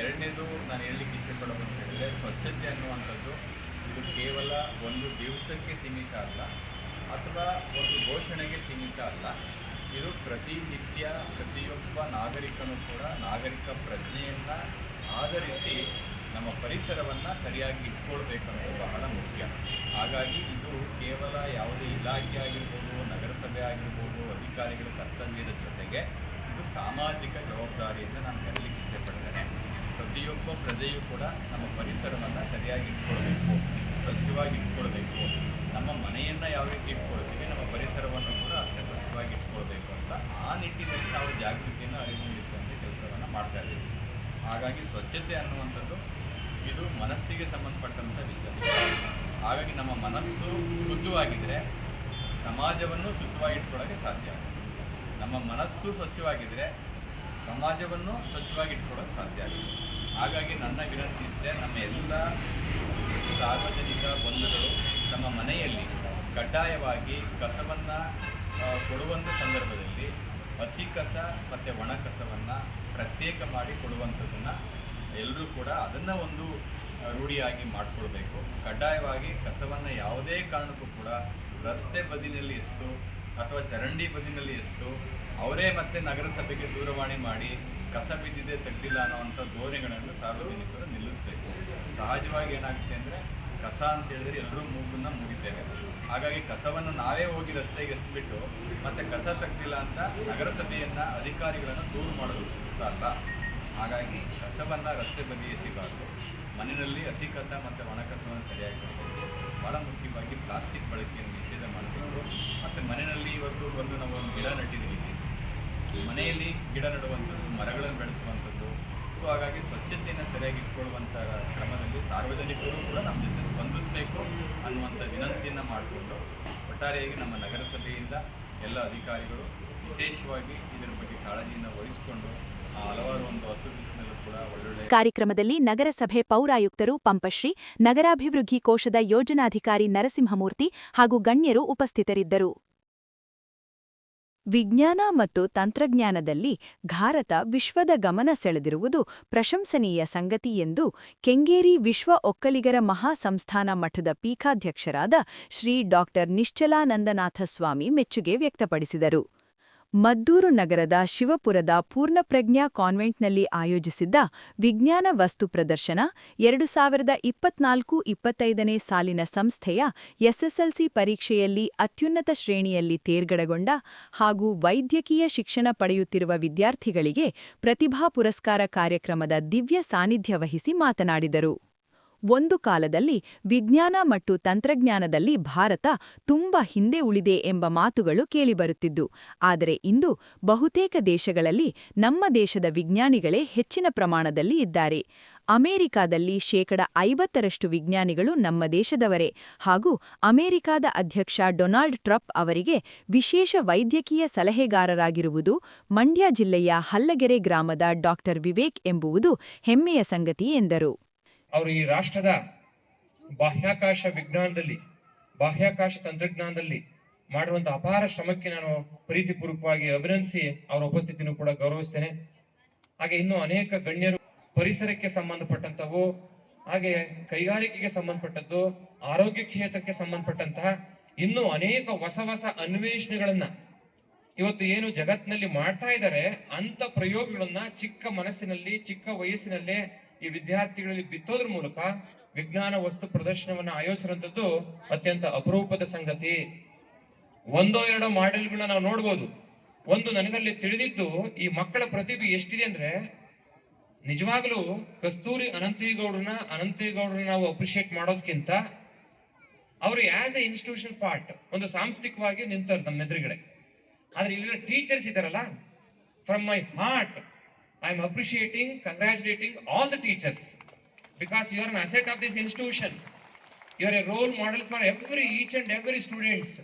ಎರಡನೇದು ನಾನು ಹೇಳಲಿಕ್ಕೆ ಇಚ್ಛೆಪಡೋದು ಅಂತ ಹೇಳಿದರೆ ಸ್ವಚ್ಛತೆ ಅನ್ನುವಂಥದ್ದು ಇದು ಕೇವಲ ಒಂದು ದಿವಸಕ್ಕೆ ಸೀಮಿತ ಅಲ್ಲ, ಅಥವಾ ಒಂದು ಘೋಷಣೆಗೆ ಸೀಮಿತ ಅಲ್ಲ. ಇದು ಪ್ರತಿನಿತ್ಯ ಪ್ರತಿಯೊಬ್ಬ ನಾಗರಿಕನು ಕೂಡ ನಾಗರಿಕ ಪ್ರಜ್ಞೆಯನ್ನು ಆಧರಿಸಿ ನಮ್ಮ ಪರಿಸರವನ್ನು ಸರಿಯಾಗಿ ಇಟ್ಕೊಳ್ಬೇಕನ್ನೋದು ಬಹಳ ಮುಖ್ಯ. ಹಾಗಾಗಿ ಇದು ಕೇವಲ ಯಾವುದೇ ಇಲಾಖೆ ಆಗಿರ್ಬೋದು ನಗರಸಭೆ ಆಗಿರ್ಬೋದು, ಅಧಿಕಾರಿಗಳ ಕರ್ತವ್ಯದ ಜೊತೆಗೆ ಇದು ಸಾಮಾಜಿಕ ಜವಾಬ್ದಾರಿ ಅಂತ ನಾನು ಕರೀಲಿಕ್ಕೆ ಇಷ್ಟಪಡ್ತೇನೆ. ಪ್ರತಿಯೊಬ್ಬ ಪ್ರಜೆಯೂ ಕೂಡ ನಮ್ಮ ಪರಿಸರವನ್ನು ಸರಿಯಾಗಿ ಇಟ್ಕೊಳ್ಬೇಕು, ಸ್ವಚ್ಛವಾಗಿ ಇಟ್ಕೊಳ್ಬೇಕು. ನಮ್ಮ ಮನೆಯನ್ನು ಯಾವ ರೀತಿ ಇಟ್ಕೊಳ್ತೀವಿ, ನಮ್ಮ ಪರಿಸರವನ್ನು ಕೂಡ ಅಷ್ಟೇ ಸ್ವಚ್ಛವಾಗಿ ಇಟ್ಕೊಳ್ಬೇಕು ಅಂತ ಆ ನಿಟ್ಟಿನಲ್ಲಿ ನಾವು ಜಾಗೃತಿಯನ್ನು ಅರಿವು ಮೂಡಿಸುವಂಥ ಕೆಲಸವನ್ನು ಮಾಡ್ತಾ ಇದ್ದೀವಿ. ಹಾಗಾಗಿ ಸ್ವಚ್ಛತೆ ಅನ್ನುವಂಥದ್ದು ಇದು ಮನಸ್ಸಿಗೆ ಸಂಬಂಧಪಟ್ಟಂಥ ವಿಷಯ. ಹಾಗಾಗಿ ನಮ್ಮ ಮನಸ್ಸು ಶುದ್ಧವಾಗಿದ್ದರೆ ಸಮಾಜವನ್ನು ಶುದ್ಧವಾಗಿ ಇಟ್ಕೊಳ್ಳೋಕ್ಕೆ ಸಾಧ್ಯ ನಮ್ಮ ಮನಸ್ಸು ಸ್ವಚ್ಛವಾಗಿದ್ದರೆ ಸಮಾಜವನ್ನು ಸ್ವಚ್ಛವಾಗಿಟ್ಕೊಳ್ಳೋಕೆ ಸಾಧ್ಯ ಹಾಗಾಗಿ ನನ್ನ ವಿನಂತಿ ಇಷ್ಟೇ, ನಮ್ಮ ಎಲ್ಲ ಸಾರ್ವಜನಿಕ ಬಂಧುಗಳು ತಮ್ಮ ಮನೆಯಲ್ಲಿ ಕಡ್ಡಾಯವಾಗಿ ಕಸವನ್ನು ಕೊಡುವಂಥ ಸಂದರ್ಭದಲ್ಲಿ ಹಸಿ ಕಸ ಮತ್ತು ಒಣ ಕಸವನ್ನು ಪ್ರತ್ಯೇಕ ಮಾಡಿ ಕೊಡುವಂಥದ್ದನ್ನು ಎಲ್ಲರೂ ಕೂಡ ಅದನ್ನು ಒಂದು ರೂಢಿಯಾಗಿ ಮಾಡಿಕೊಳ್ಬೇಕು ಕಡ್ಡಾಯವಾಗಿ ಕಸವನ್ನು ಯಾವುದೇ ಕಾರಣಕ್ಕೂ ಕೂಡ ರಸ್ತೆ ಬದಿನಲ್ಲಿ ಎಷ್ಟು ಅಥವಾ ಚರಂಡಿ ಬದಿನಲ್ಲಿ ಎಷ್ಟು, ಅವರೇ ಮತ್ತೆ ನಗರಸಭೆಗೆ ದೂರವಾಣಿ ಮಾಡಿ ಕಸ ಬಿದ್ದಿದೆ, ತೆಗ್ದಿಲ್ಲ ಅನ್ನೋವಂಥ ಧೋರಣೆಗಳನ್ನು ಸಾರ್ವಜನಿಕರು ನಿಲ್ಲಿಸಬೇಕು. ಸಹಜವಾಗಿ ಏನಾಗುತ್ತೆ ಅಂದರೆ ಕಸ ಅಂತ ಹೇಳಿದ್ರೆ ಎಲ್ಲರೂ ಮೂಗನ್ನ ಮುಗಿತೇವೆ. ಹಾಗಾಗಿ ಕಸವನ್ನು ನಾವೇ ಹೋಗಿ ರಸ್ತೆಗೆ ಎಸ್ಬಿಟ್ಟು ಮತ್ತೆ ಕಸ ತೆಗ್ದಿಲ್ಲ ಅಂತ ನಗರಸಭೆಯನ್ನು ಅಧಿಕಾರಿಗಳನ್ನು ದೂರು ಮಾಡೋದು ಸೂಕ್ತ ಅಲ್ಲ. ಹಾಗಾಗಿ ಕಸವನ್ನು ರಸ್ತೆ ಬದಿಗೆ ಎಸಿಬಾರ್ದು. ಮನೆಯಲ್ಲಿ ಹಸಿ ಕಸ ಮತ್ತು ಒಣ ಕಸವನ್ನು ಸರಿಯಾಗಿ ಕೊಡಬೇಕು ಭಾಳ ಮುಖ್ಯವಾಗಿ ಪ್ಲಾಸ್ಟಿಕ್ ಬಳಕೆಯನ್ನು ನಿಷೇಧ ಮಾಡಬೇಕು. ಮತ್ತು ಮನೆಯಲ್ಲಿ ಇವತ್ತು ಒಂದು ನಾವು ಒಂದು ಗಿಡ ನೆಟ್ಟಿದ್ದೀವಿ. ಮನೆಯಲ್ಲಿ ಗಿಡ ನೆಡುವಂಥದ್ದು, ಮರಗಳನ್ನು ಬೆಳೆಸುವಂಥದ್ದು. ಸೊ ಹಾಗಾಗಿ ಸ್ವಚ್ಛತೆಯನ್ನು ಸರಿಯಾಗಿ ಇಟ್ಕೊಳ್ಳುವಂಥ ಕ್ರಮದಲ್ಲಿ ಸಾರ್ವಜನಿಕರು ಕೂಡ ನಮ್ಮ ಜೊತೆ ಸ್ಪಂದಿಸಬೇಕು ಅನ್ನುವಂಥ ವಿನಂತಿಯನ್ನು ಮಾಡಿಕೊಂಡು ಒಟ್ಟಾರೆಯಾಗಿ ನಮ್ಮ ನಗರಸಭೆಯಿಂದ ಎಲ್ಲ ಅಧಿಕಾರಿಗಳು ವಿಶೇಷವಾಗಿ ಇದರ ಬಗ್ಗೆ ಕಾಳಜಿಯನ್ನು ವಹಿಸಿಕೊಂಡು ಕಾರ್ಯಕ್ರಮದಲ್ಲಿ ನಗರಸಭೆ ಪೌರಾಯುಕ್ತರು ಪಂಪಶ್ರೀ, ನಗರಾಭಿವೃದ್ಧಿ ಕೋಶದ ಯೋಜನಾಧಿಕಾರಿ ನರಸಿಂಹಮೂರ್ತಿ ಹಾಗೂ ಗಣ್ಯರು ಉಪಸ್ಥಿತರಿದ್ದರು. ವಿಜ್ಞಾನ ಮತ್ತು ತಂತ್ರಜ್ಞಾನದಲ್ಲಿ ಭಾರತ ವಿಶ್ವದ ಗಮನ ಸೆಳೆದಿರುವುದು ಪ್ರಶಂಸನೀಯ ಸಂಗತಿ ಎಂದು ಕೆಂಗೇರಿ ವಿಶ್ವ ಒಕ್ಕಲಿಗರ ಮಹಾಸಂಸ್ಥಾನ ಮಠದ ಪೀಠಾಧ್ಯಕ್ಷರಾದ ಶ್ರೀ ಡಾಕ್ಟರ್ ನಿಶ್ಚಲಾನಂದನಾಥ ಸ್ವಾಮಿ ಮೆಚ್ಚುಗೆ ವ್ಯಕ್ತಪಡಿಸಿದರು. ಮದ್ದೂರು ನಗರದ ಶಿವಪುರದ ಪೂರ್ಣಪ್ರಜ್ಞಾ ಕಾನ್ವೆಂಟ್ನಲ್ಲಿ ಆಯೋಜಿಸಿದ್ದ ವಿಜ್ಞಾನ ವಸ್ತು ಪ್ರದರ್ಶನ, ಎರಡು ಸಾವಿರದ ಇಪ್ಪತ್ನಾಲ್ಕು ಇಪ್ಪತ್ತೈದನೇ ಸಾಲಿನ ಸಂಸ್ಥೆಯ ಎಸ್ಎಸ್ಎಲ್ಸಿ ಪರೀಕ್ಷೆಯಲ್ಲಿ ಅತ್ಯುನ್ನತ ಶ್ರೇಣಿಯಲ್ಲಿ ತೇರ್ಗಡೆಗೊಂಡ ಹಾಗೂ ವೈದ್ಯಕೀಯ ಶಿಕ್ಷಣ ಪಡೆಯುತ್ತಿರುವ ವಿದ್ಯಾರ್ಥಿಗಳಿಗೆ ಪ್ರತಿಭಾ ಪುರಸ್ಕಾರ ಕಾರ್ಯಕ್ರಮದ ದಿವ್ಯ ಸಾನ್ನಿಧ್ಯ ವಹಿಸಿ ಮಾತನಾಡಿದರು. ಒಂದು ಕಾಲದಲ್ಲಿ ವಿಜ್ಞಾನ ಮತ್ತು ತಂತ್ರಜ್ಞಾನದಲ್ಲಿ ಭಾರತ ತುಂಬ ಹಿಂದೆ ಉಳಿದೆ ಎಂಬ ಮಾತುಗಳು ಕೇಳಿಬರುತ್ತಿದ್ದು, ಆದರೆ ಇಂದು ಬಹುತೇಕ ದೇಶಗಳಲ್ಲಿ ನಮ್ಮ ದೇಶದ ವಿಜ್ಞಾನಿಗಳೇ ಹೆಚ್ಚಿನ ಪ್ರಮಾಣದಲ್ಲಿ ಇದ್ದಾರೆ. ಅಮೆರಿಕಾದಲ್ಲಿ ಶೇಕಡ ಐವತ್ತರಷ್ಟು ವಿಜ್ಞಾನಿಗಳು ನಮ್ಮ ದೇಶದವರೇ ಹಾಗೂ ಅಮೆರಿಕಾದ ಅಧ್ಯಕ್ಷ ಡೊನಾಲ್ಡ್ ಟ್ರಂಪ್ ಅವರಿಗೆ ವಿಶೇಷ ವೈದ್ಯಕೀಯ ಸಲಹೆಗಾರರಾಗಿರುವುದು ಮಂಡ್ಯ ಜಿಲ್ಲೆಯ ಹಲ್ಲಗೆರೆ ಗ್ರಾಮದ ಡಾಕ್ಟರ್ ವಿವೇಕ್ ಎಂಬುವುದು ಹೆಮ್ಮೆಯ ಸಂಗತಿ ಎಂದರು. ಅವರು ಈ ರಾಷ್ಟ್ರದ ಬಾಹ್ಯಾಕಾಶ ವಿಜ್ಞಾನದಲ್ಲಿ, ಬಾಹ್ಯಾಕಾಶ ತಂತ್ರಜ್ಞಾನದಲ್ಲಿ ಮಾಡಿರುವಂತಹ ಅಪಾರ ಶ್ರಮಕ್ಕೆ ನಾನು ಪ್ರೀತಿಪೂರ್ವಕವಾಗಿ ಅಭಿನಂದಿಸಿ ಅವರ ಉಪಸ್ಥಿತಿನೂ ಕೂಡ ಗೌರವಿಸ್ತೇನೆ. ಹಾಗೆ ಇನ್ನೂ ಅನೇಕ ಗಣ್ಯರು ಪರಿಸರಕ್ಕೆ ಸಂಬಂಧಪಟ್ಟಂತವು ಹಾಗೆ ಕೈಗಾರಿಕೆಗೆ ಸಂಬಂಧಪಟ್ಟದ್ದು, ಆರೋಗ್ಯ ಕ್ಷೇತ್ರಕ್ಕೆ ಸಂಬಂಧಪಟ್ಟಂತಹ ಇನ್ನೂ ಅನೇಕ ಹೊಸ ಹೊಸ ಅನ್ವೇಷಣೆಗಳನ್ನ ಇವತ್ತು ಏನು ಜಗತ್ತಿನಲ್ಲಿ ಮಾಡ್ತಾ ಇದ್ದಾರೆ ಅಂತ ಪ್ರಯೋಗಗಳನ್ನ ಚಿಕ್ಕ ಮನಸ್ಸಿನಲ್ಲಿ, ಚಿಕ್ಕ ವಯಸ್ಸಿನಲ್ಲೇ ಈ ವಿದ್ಯಾರ್ಥಿಗಳಲ್ಲಿ ಬಿತ್ತೋದ್ರ ಮೂಲಕ ವಿಜ್ಞಾನ ವಸ್ತು ಪ್ರದರ್ಶನವನ್ನ ಆಯೋಜಿಸಿರುವಂತದ್ದು ಅತ್ಯಂತ ಅಪರೂಪದ ಸಂಗತಿ. ಒಂದೋ ಎರಡೋ ಮಾಡೆಲ್ಗಳನ್ನ ನಾವು ನೋಡ್ಬೋದು. ಒಂದು ನನಗಲ್ಲಿ ತಿಳಿದಿದ್ದು ಈ ಮಕ್ಕಳ ಪ್ರತಿಭೆ ಎಷ್ಟಿದೆ ಅಂದ್ರೆ, ನಿಜವಾಗ್ಲೂ ಕಸ್ತೂರಿ ಅನಂತೇಗೌಡರನ್ನ ಅನಂತೇಗೌಡರನ್ನ ನಾವು ಅಪ್ರಿಶಿಯೇಟ್ ಮಾಡೋದಕ್ಕಿಂತ ಅವರು ಆಸ್ ಎ ಇನ್ಸ್ಟಿಟ್ಯೂಷನ್ ಪಾರ್ಟ್ ಒಂದು ಸಾಂಸ್ಥಿಕವಾಗಿ ನಿಂತಾರೆ ನಮ್ಮ ಎದುರುಗಡೆ ಆದ್ರೆ ಇಲ್ಲಿನ ಟೀಚರ್ಸ್ ಇದಾರಲ್ಲ from my heart I am appreciating, congratulating all the teachers because you are an asset of this institution you are a role model for every each and every students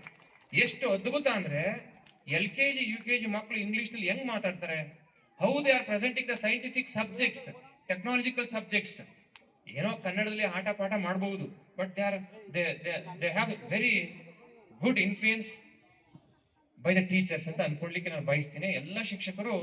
ಎಷ್ಟು ಅದ್ಭುತ ಅಂದ್ರೆ L K G U K G ಮಕ್ಕಳು ಇಂಗ್ಲಿಷ್ನಲ್ಲಿ ಹೆಂಗ್ ಮಾತಾಡ್ತಾರೆ? How they are presenting the scientific subjects technological subjects ಏನೋ ಕನ್ನಡದಲ್ಲಿ ಆಟ ಪಾಠ ಮಾಡಬಹುದು but they are they they have very good influence by the teachers ಅಂತ ಅನ್ಕೊಳ್ಲಿಕ್ಕೆ ನಾನು ಬಯಸ್ತೀನಿ. ಎಲ್ಲ ಶಿಕ್ಷಕರು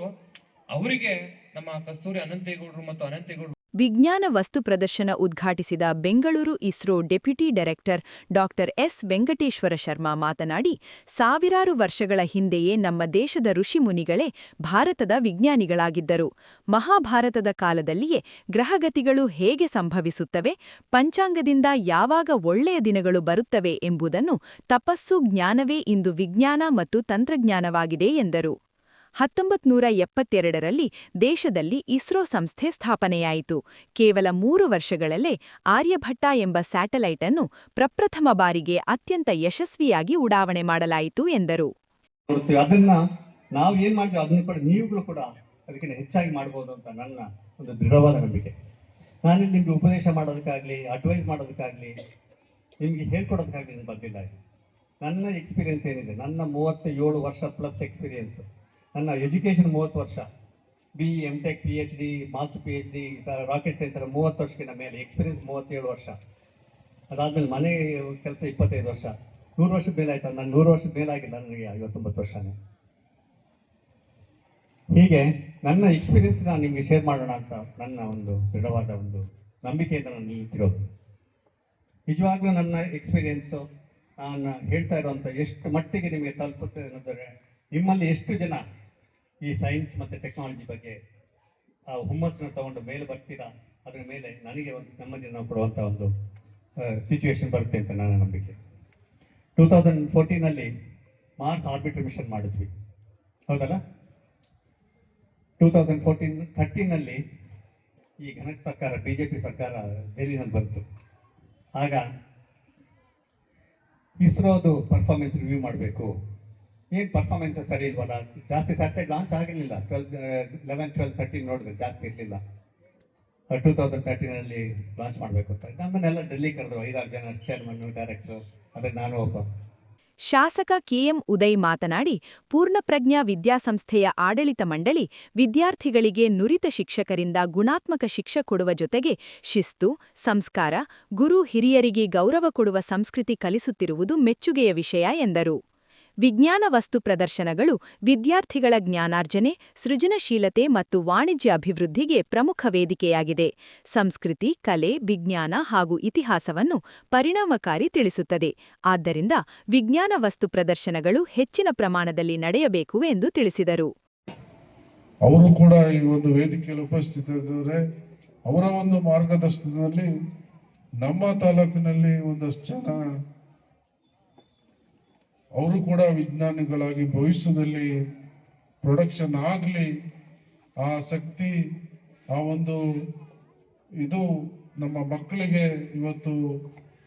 ಅವರಿಗೆ ನಮ್ಮ ಕಸ್ತೂರಿ ಅನಂತೇಗೌಡರು ಮತ್ತು ಅನಂತೇಗೌಡರು ವಿಜ್ಞಾನ ವಸ್ತು ಪ್ರದರ್ಶನ ಉದ್ಘಾಟಿಸಿದ Bengaluru ISRO deputy director doctor S Venkateshwara Sharma ಮಾತನಾಡಿ, ಸಾವಿರಾರು ವರ್ಷಗಳ ಹಿಂದೆಯೇ ನಮ್ಮ ದೇಶದ ಋಷಿಮುನಿಗಳೇ ಭಾರತದ ವಿಜ್ಞಾನಿಗಳಾಗಿದ್ದರು. ಮಹಾಭಾರತದ ಕಾಲದಲ್ಲಿಯೇ ಗ್ರಹಗತಿಗಳು ಹೇಗೆ ಸಂಭವಿಸುತ್ತವೆ, ಪಂಚಾಂಗದಿಂದ ಯಾವಾಗ ಒಳ್ಳೆಯ ದಿನಗಳು ಬರುತ್ತವೆ ಎಂಬುದನ್ನು ತಪಸ್ಸು ಜ್ಞಾನವೇ ಇಂದು ವಿಜ್ಞಾನ ಮತ್ತು ತಂತ್ರಜ್ಞಾನವಾಗಿದೆ ಎಂದರು. ಹತ್ತೊಂಬತ್ತು ನೂರ ಎಪ್ಪತ್ತೆರಡರಲ್ಲಿ ದೇಶದಲ್ಲಿ ಇಸ್ರೋ ಸಂಸ್ಥೆ ಸ್ಥಾಪನೆಯಾಯಿತು. ಕೇವಲ ಮೂರು ವರ್ಷಗಳಲ್ಲೇ ಆರ್ಯಭಟ್ಟ ಎಂಬ ಸ್ಯಾಟಲೈಟ್ ಅನ್ನು ಪ್ರಪ್ರಥಮ ಬಾರಿಗೆ ಅತ್ಯಂತ ಯಶಸ್ವಿಯಾಗಿ ಉಡಾವಣೆ ಮಾಡಲಾಯಿತು ಎಂದರು. ಅದನ್ನ ನಾವು ಏನ್ ಮಾಡ್ತೀವಿ, ಅದನ್ನ ಕೂಡ ನೀವುಗಳು ಕೂಡ ಅದಕ್ಕಿಂತ ಹೆಚ್ಚಾಗಿ ಮಾಡಬಹುದು ಅಂತ ನನ್ನ ಒಂದು ದೃಢವಾದ ನಂಬಿಕೆ. ನಾನು ನಿಮ್ಗೆ ಉಪದೇಶ ಮಾಡೋದಕ್ಕಾಗ್ಲಿ ಅಡ್ವೈಸ್ ಮಾಡೋದಕ್ಕಾಗ್ಲಿ, ನಿಮ್ಗೆ ಹೇಳ್ಕೊಡೋದಕ್ಕಾಗ್ಲಿ ನಾನು ಬಂದಿಲ್ಲ ನನ್ನ ಎಕ್ಸ್ಪೀರಿಯನ್ಸ್ ಏನಿದೆ, ನನ್ನ ಮೂವತ್ತೇಳು ವರ್ಷ ಪ್ಲಸ್ ಎಕ್ಸ್ಪೀರಿಯನ್ಸ್ ನನ್ನ ಎಜುಕೇಶನ್ ಮೂವತ್ತು ವರ್ಷ. B M tech P H D master P H D rocket science ಮೂವತ್ತು ವರ್ಷಕ್ಕಿಂತ ಮೇಲೆ ಎಕ್ಸ್ಪೀರಿಯನ್ಸ್ ಮೂವತ್ತೇಳು ವರ್ಷ. ಅದಾದಮೇಲೆ ಮನೆ ಕೆಲಸ ಇಪ್ಪತ್ತೈದು ವರ್ಷ. ನೂರು ವರ್ಷದ ಮೇಲೆ ಆಯ್ತು? ನಾನು ನೂರು ವರ್ಷದ ಮೇಲಾಗಿಲ್ಲ ನನಗೆ ಐವತ್ತೊಂಬತ್ತು ವರ್ಷನೇ. ಹೀಗೆ ನನ್ನ ಎಕ್ಸ್ಪೀರಿಯನ್ಸ್ ನಾನು ನಿಮಗೆ ಶೇರ್ ಮಾಡೋಣ ಅಂತ ನನ್ನ ಒಂದು ದೃಢವಾದ ಒಂದು ನಂಬಿಕೆಯಿಂದ ನಾನು ನಿಂತಿರೋದು. ನಿಜವಾಗ್ಲೂ ನನ್ನ ಎಕ್ಸ್ಪೀರಿಯನ್ಸು ನಾನು ಹೇಳ್ತಾ ಇರುವಂಥ ಎಷ್ಟು ಮಟ್ಟಿಗೆ ನಿಮಗೆ ತಲುಪುತ್ತೆ ಅನ್ನೋದ್ರೆ, ನಿಮ್ಮಲ್ಲಿ ಎಷ್ಟು ಜನ ಈ ಸೈನ್ಸ್ ಮತ್ತು ಟೆಕ್ನಾಲಜಿ ಬಗ್ಗೆ ಆ ಹುಮ್ಮಸ್ಸನ್ನು ತಗೊಂಡು ಮೇಲೆ ಬರ್ತೀರಾ? ಅದ್ರ ಮೇಲೆ ನನಗೆ ಒಂದು ನೆಮ್ಮದಿಯನ್ನು ಕೊಡುವಂಥ ಒಂದು ಸಿಚುವೇಶನ್ ಬರುತ್ತೆ ಅಂತ ನನ್ನ ನಂಬಿಕೆ. ಟೂ ತೌಸಂಡ್ ಫೋರ್ಟೀನಲ್ಲಿ ಮಾರ್ಸ್ ಆರ್ಬಿಟರ್ ಮಿಷನ್ ಮಾಡಿದ್ವಿ. ಹೌದಲ್ಲ? ಟೂ ತೌಸಂಡ್ ಫೋರ್ಟೀನ್ ಥರ್ಟೀನಲ್ಲಿ ಈ ಘನ ಸರ್ಕಾರ ಬಿ ಜೆ ಪಿ ಸರ್ಕಾರ ದೆಹಲಿನಲ್ಲಿ ಬಂತು. ಆಗ ಇಸ್ರೋದು ಪರ್ಫಾರ್ಮೆನ್ಸ್ ರಿವ್ಯೂ ಮಾಡಬೇಕು. ಏನು ಪರ್ಫಾರ್ಮೆನ್ಸ್ ಸರಿ ಇಲ್ವಲ್ಲ? ಜಾಸ್ತಿ ಸ್ಯಾಟಲೈಟ್ ಲಾಂಚ್ ಆಗಿರಲಿಲ್ಲ. ಟ್ವೆಲ್ ಲೆವೆನ್ ಟ್ವೆಲ್ ತರ್ಟೀನ್ ನೋಡಿದ್ರೆ ಜಾಸ್ತಿ ಇರಲಿಲ್ಲ. ಟೂ ತೌಸಂಡ್ ತರ್ಟೀನಲ್ಲಿ ಲಾಂಚ್ ಮಾಡಬೇಕು ಅಂತ. ನಮ್ಮನ್ನೆಲ್ಲ ಡೆಲ್ಲಿ ಕರೆದ್ರು. ಐದಾರು ಜನ ಚೇರ್ಮನ್ ಡೈರೆಕ್ಟರ್ ಅದೇ ನಾನು ಒಬ್ಬ. ಶಾಸಕ ಕೆಎಂ ಉದಯ್ ಮಾತನಾಡಿ ಪೂರ್ಣಪ್ರಜ್ಞಾ ವಿದ್ಯಾಸಂಸ್ಥೆಯ ಆಡಳಿತ ಮಂಡಳಿ ವಿದ್ಯಾರ್ಥಿಗಳಿಗೆ ನುರಿತ ಶಿಕ್ಷಕರಿಂದ ಗುಣಾತ್ಮಕ ಶಿಕ್ಷೆ ಕೊಡುವ ಜೊತೆಗೆ ಶಿಸ್ತು, ಸಂಸ್ಕಾರ, ಗುರು ಹಿರಿಯರಿಗೆ ಗೌರವ ಕೊಡುವ ಸಂಸ್ಕೃತಿ ಕಲಿಸುತ್ತಿರುವುದು ಮೆಚ್ಚುಗೆಯ ವಿಷಯ ಎಂದರು. ವಿಜ್ಞಾನ ವಸ್ತು ಪ್ರದರ್ಶನಗಳು, ವಿದ್ಯಾರ್ಥಿಗಳ ಜ್ಞಾನಾರ್ಜನೆ, ಸೃಜನಶೀಲತೆ ಮತ್ತು ವಾಣಿಜ್ಯ ಅಭಿವೃದ್ಧಿಗೆ ಪ್ರಮುಖ ವೇದಿಕೆಯಾಗಿದೆ. ಸಂಸ್ಕೃತಿ, ಕಲೆ, ವಿಜ್ಞಾನ ಹಾಗೂ ಇತಿಹಾಸವನ್ನು ಪರಿಣಾಮಕಾರಿ ತಿಳಿಸುತ್ತದೆ. ಆದ್ದರಿಂದ ವಿಜ್ಞಾನ ವಸ್ತು ಪ್ರದರ್ಶನಗಳು ಹೆಚ್ಚಿನ ಪ್ರಮಾಣದಲ್ಲಿ ನಡೆಯಬೇಕು ಎಂದು ತಿಳಿಸಿದರು. ಅವರು ಕೂಡ ಈ ಒಂದು ವೇದಿಕೆಯಲ್ಲಿ ಉಪಸ್ಥಿತರಿದ್ದರೆ ಅವರ ಒಂದು ಮಾರ್ಗದರ್ಶನದಲ್ಲಿ ನಮ್ಮ ತಾಲೂಕಿನಲ್ಲಿ ಒಂದಷ್ಟು ಜನ ಅವರು ಕೂಡ ವಿಜ್ಞಾನಿಗಳಾಗಿ ಭವಿಷ್ಯದಲ್ಲಿ ಪ್ರೊಡಕ್ಷನ್ ಆಗಲಿ, ಆ ಶಕ್ತಿ, ಆ ಒಂದು ಇದು ನಮ್ಮ ಮಕ್ಕಳಿಗೆ ಇವತ್ತು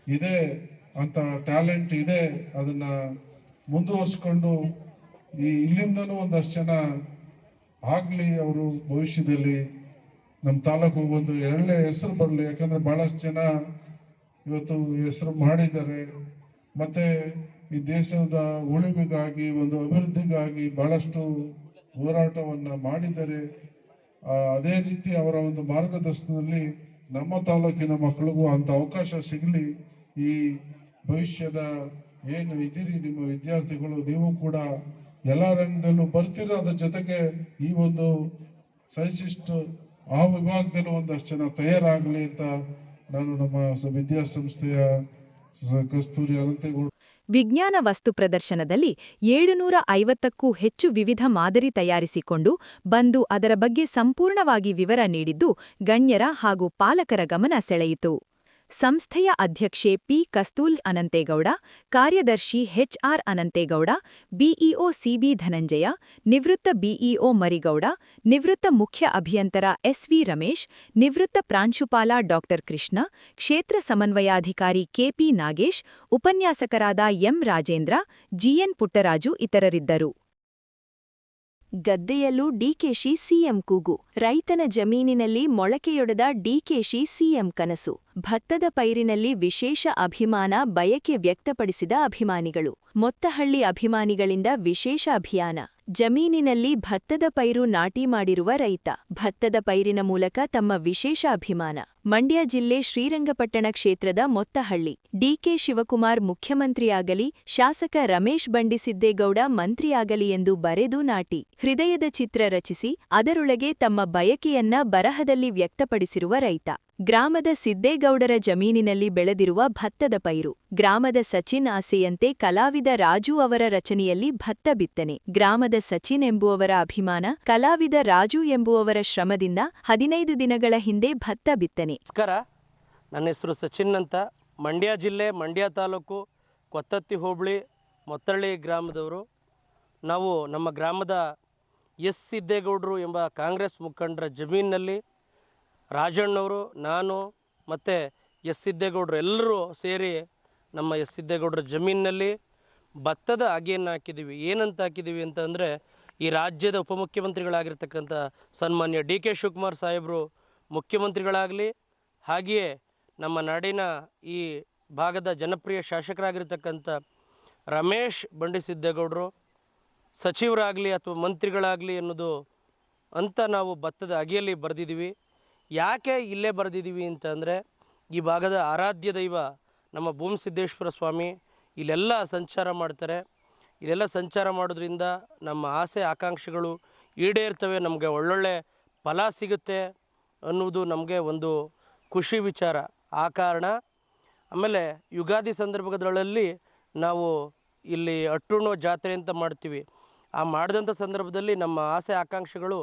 ಇದೆ ಅಂತ ಟ್ಯಾಲೆಂಟ್ ಇದೆ ಅದನ್ನು ಮುಂದುವರಿಸ್ಕೊಂಡು ಈ ಇಲ್ಲಿಂದನೂ ಒಂದಷ್ಟು ಜನ ಆಗಲಿ ಅವರು ಭವಿಷ್ಯದಲ್ಲಿ ನಮ್ಮ ತಾಲೂಕು ಒಂದು ಒಳ್ಳೆ ಹೆಸರು ಬರಲಿ. ಯಾಕಂದರೆ ಭಾಳಷ್ಟು ಜನ ಇವತ್ತು ಹೆಸರು ಮಾಡಿದ್ದಾರೆ. ಮತ್ತೆ ಈ ದೇಶದ ಉಳಿವಿಗಾಗಿ, ಒಂದು ಅಭಿವೃದ್ಧಿಗಾಗಿ ಬಹಳಷ್ಟು ಹೋರಾಟವನ್ನ ಮಾಡಿದರೆ ಅದೇ ರೀತಿ ಅವರ ಒಂದು ಮಾರ್ಗದರ್ಶನದಲ್ಲಿ ನಮ್ಮ ತಾಲೂಕಿನ ಮಕ್ಕಳಿಗೂ ಅಂತ ಅವಕಾಶ ಸಿಗಲಿ, ಈ ಭವಿಷ್ಯದ ಏನು ಇದ್ದೀರಿ ನಿಮ್ಮ ವಿದ್ಯಾರ್ಥಿಗಳು, ನೀವು ಕೂಡ ಎಲ್ಲ ರಂಗದಲ್ಲೂ ಬರ್ತೀರ ಅದ್ರ ಜೊತೆಗೆ ಈ ಒಂದು ಸೈನ್ಸಿಸ್ಟ್ ಆ ವಿಭಾಗದಲ್ಲೂ ಒಂದಷ್ಟು ಜನ ತಯಾರಾಗಲಿ ಅಂತ ನಾನು ನಮ್ಮ ವಿದ್ಯಾಸಂಸ್ಥೆಯ ಕಸ್ತೂರಿ ಅನಂತೇಗೌಡ ವಿಜ್ಞಾನ ವಸ್ತು ಪ್ರದರ್ಶನದಲ್ಲಿ ಏಳುನೂರ ಐವತ್ತಕ್ಕೂ ಹೆಚ್ಚು ವಿವಿಧ ಮಾದರಿ ತಯಾರಿಸಿಕೊಂಡು ಬಂದು ಅದರ ಬಗ್ಗೆ ಸಂಪೂರ್ಣವಾಗಿ ವಿವರ ನೀಡಿದ್ದು ಗಣ್ಯರ ಹಾಗೂ ಪಾಲಕರ ಗಮನ ಸೆಳೆಯಿತು. ಸಂಸ್ಥೆಯ ಅಧ್ಯಕ್ಷೆ ಪಿ. ಕಸ್ತೂಲ್ ಅನಂತೇಗೌಡ, ಕಾರ್ಯದರ್ಶಿ HR Ananthegowda BEO CB Dhananjaya, ನಿವೃತ್ತ ಬಿಇಒ ಮರಿಗೌಡ, ನಿವೃತ್ತ ಮುಖ್ಯ ಅಭಿಯಂತರ ಎಸ್ವಿ ರಮೇಶ್, ನಿವೃತ್ತ ಪ್ರಾಂಶುಪಾಲ ಡಾ ಕೃಷ್ಣ, ಕ್ಷೇತ್ರ ಸಮನ್ವಯಾಧಿಕಾರಿ ಕೆಪಿ ನಾಗೇಶ್, ಉಪನ್ಯಾಸಕರಾದ ಎಂ. ರಾಜೇಂದ್ರ ಜಿಎನ್ ಪುಟ್ಟರಾಜು ಇತರರಿದ್ದರು. ಗದ್ದೆಯಲ್ಲೂ ಡಿಕೆಶಿ ಸಿಎಂ ಕೂಗು. ರೈತನ ಜಮೀನಿನಲ್ಲಿ ಮೊಳಕೆಯೊಡೆದ ಡಿಕೆಶಿ ಸಿಎಂ ಕನಸು. ಭತ್ತದ ಪೈರಿನಲ್ಲಿ ವಿಶೇಷ ಅಭಿಮಾನ, ಬಯಕೆ ವ್ಯಕ್ತಪಡಿಸಿದ ಅಭಿಮಾನಿಗಳು. ಮೊತ್ತಹಳ್ಳಿ ಅಭಿಮಾನಿಗಳಿಂದ ವಿಶೇಷ ಅಭಿಯಾನ. ಜಮೀನಿನಲ್ಲಿ ಭತ್ತದ ಪೈರು ನಾಟಿ ಮಾಡಿರುವ ರೈತ. ಭತ್ತದ ಪೈರಿನ ಮೂಲಕ ತಮ್ಮ ವಿಶೇಷ ಅಭಿಮಾನ. ಮಂಡ್ಯ ಜಿಲ್ಲೆ ಶ್ರೀರಂಗಪಟ್ಟಣ ಕ್ಷೇತ್ರದ ಮೊತ್ತಹಳ್ಳಿ. ಡಿಕೆ ಶಿವಕುಮಾರ್ ಮುಖ್ಯಮಂತ್ರಿಯಾಗಲಿ, ಶಾಸಕ ರಮೇಶ್ ಬಂಡಿಸಿದ್ದೇಗೌಡ ಮಂತ್ರಿಯಾಗಲಿ ಎಂದು ಬರೆದು ನಾಟಿ. ಹೃದಯದ ಚಿತ್ರ ರಚಿಸಿ, ಅದರೊಳಗೆ ತಮ್ಮ ಬಯಕೆಯನ್ನ ಬರಹದಲ್ಲಿ ವ್ಯಕ್ತಪಡಿಸಿರುವ ರೈತ. ಗ್ರಾಮದ ಸಿದ್ದೇಗೌಡರ ಜಮೀನಿನಲ್ಲಿ ಬೆಳೆದಿರುವ ಭತ್ತದ ಪೈರು. ಗ್ರಾಮದ ಸಚಿನ್ ಆಸೆಯಂತೆ ಕಲಾವಿದ ರಾಜು ಅವರ ರಚನೆಯಲ್ಲಿ ಭತ್ತ ಬಿತ್ತನೆ. ಗ್ರಾಮದ ಸಚಿನ್ ಎಂಬುವವರ ಅಭಿಮಾನ, ಕಲಾವಿದ ರಾಜು ಎಂಬುವವರ ಶ್ರಮದಿಂದ ಹದಿನೈದು ದಿನಗಳ ಹಿಂದೆ ಭತ್ತ ಬಿತ್ತನೆ. ನಮಸ್ಕಾರ. ನನ್ನ ಹೆಸರು ಸಚಿನ್ ಅಂತ. ಮಂಡ್ಯ ಜಿಲ್ಲೆ, ಮಂಡ್ಯ ತಾಲೂಕು, ಕೊತ್ತತ್ತಿ ಹೋಬಳಿ, ಮೊತ್ತಳ್ಳಿ ಗ್ರಾಮದವರು. ನಾವು ನಮ್ಮ ಗ್ರಾಮದ ಎಸ್ ಸಿದ್ದೇಗೌಡರು ಎಂಬ ಕಾಂಗ್ರೆಸ್ ಮುಖಂಡರ ಜಮೀನಿನಲ್ಲಿ ರಾಜಣ್ಣವರು, ನಾನು ಮತ್ತು ಎಸ್ ಸಿದ್ದೇಗೌಡರು ಎಲ್ಲರೂ ಸೇರಿ ನಮ್ಮ ಎಸ್ ಸಿದ್ದೇಗೌಡರ ಜಮೀನಿನಲ್ಲಿ ಭತ್ತದ ಅಗೆಯನ್ನು ಹಾಕಿದ್ದೀವಿ. ಏನಂತ ಹಾಕಿದ್ದೀವಿ ಅಂತಂದರೆ, ಈ ರಾಜ್ಯದ ಉಪಮುಖ್ಯಮಂತ್ರಿಗಳಾಗಿರ್ತಕ್ಕಂಥ ಸನ್ಮಾನ್ಯ ಡಿ ಕೆ ಶಿವಕುಮಾರ್ ಸಾಹೇಬರು ಮುಖ್ಯಮಂತ್ರಿಗಳಾಗಲಿ ಹಾಗೆಯೇ ನಮ್ಮ ನಾಡಿನ ಈ ಭಾಗದ ಜನಪ್ರಿಯ ಶಾಸಕರಾಗಿರ್ತಕ್ಕಂಥ ರಮೇಶ್ ಬಂಡಿಸಿದ್ದೇಗೌಡರು, ಸಚಿವರಾಗಲಿ ಅಥವಾ ಮಂತ್ರಿಗಳಾಗಲಿ ಅನ್ನೋದು ಅಂತ ನಾವು ಭತ್ತದ ಅಗಿಯಲ್ಲಿ ಬರೆದಿದ್ದೀವಿ. ಯಾಕೆ ಇಲ್ಲೇ ಬರೆದಿದ್ದೀವಿ ಅಂತಂದರೆ ಈ ಭಾಗದ ಆರಾಧ್ಯ ದೈವ ನಮ್ಮ ಭೂಮಿಸಿದ್ದೇಶ್ವರ ಸ್ವಾಮಿ ಇಲ್ಲೆಲ್ಲ ಸಂಚಾರ ಮಾಡ್ತಾರೆ. ಇಲ್ಲೆಲ್ಲ ಸಂಚಾರ ಮಾಡೋದ್ರಿಂದ ನಮ್ಮ ಆಸೆ, ಆಕಾಂಕ್ಷೆಗಳು ಈಡೇರ್ತವೆ. ನಮಗೆ ಒಳ್ಳೊಳ್ಳೆ ಫಲ ಸಿಗುತ್ತೆ ಅನ್ನುವುದು ನಮಗೆ ಒಂದು ಖುಷಿ ವಿಚಾರ. ಆ ಕಾರಣ ಆಮೇಲೆ ಯುಗಾದಿ ಸಂದರ್ಭಗಳಲ್ಲಿ ನಾವು ಇಲ್ಲಿ ಅಟ್ಟುಣ್ಣೋ ಜಾತ್ರೆ ಅಂತ ಮಾಡ್ತೀವಿ. ಆ ಮಾಡಿದಂಥ ಸಂದರ್ಭದಲ್ಲಿ ನಮ್ಮ ಆಸೆ ಆಕಾಂಕ್ಷೆಗಳು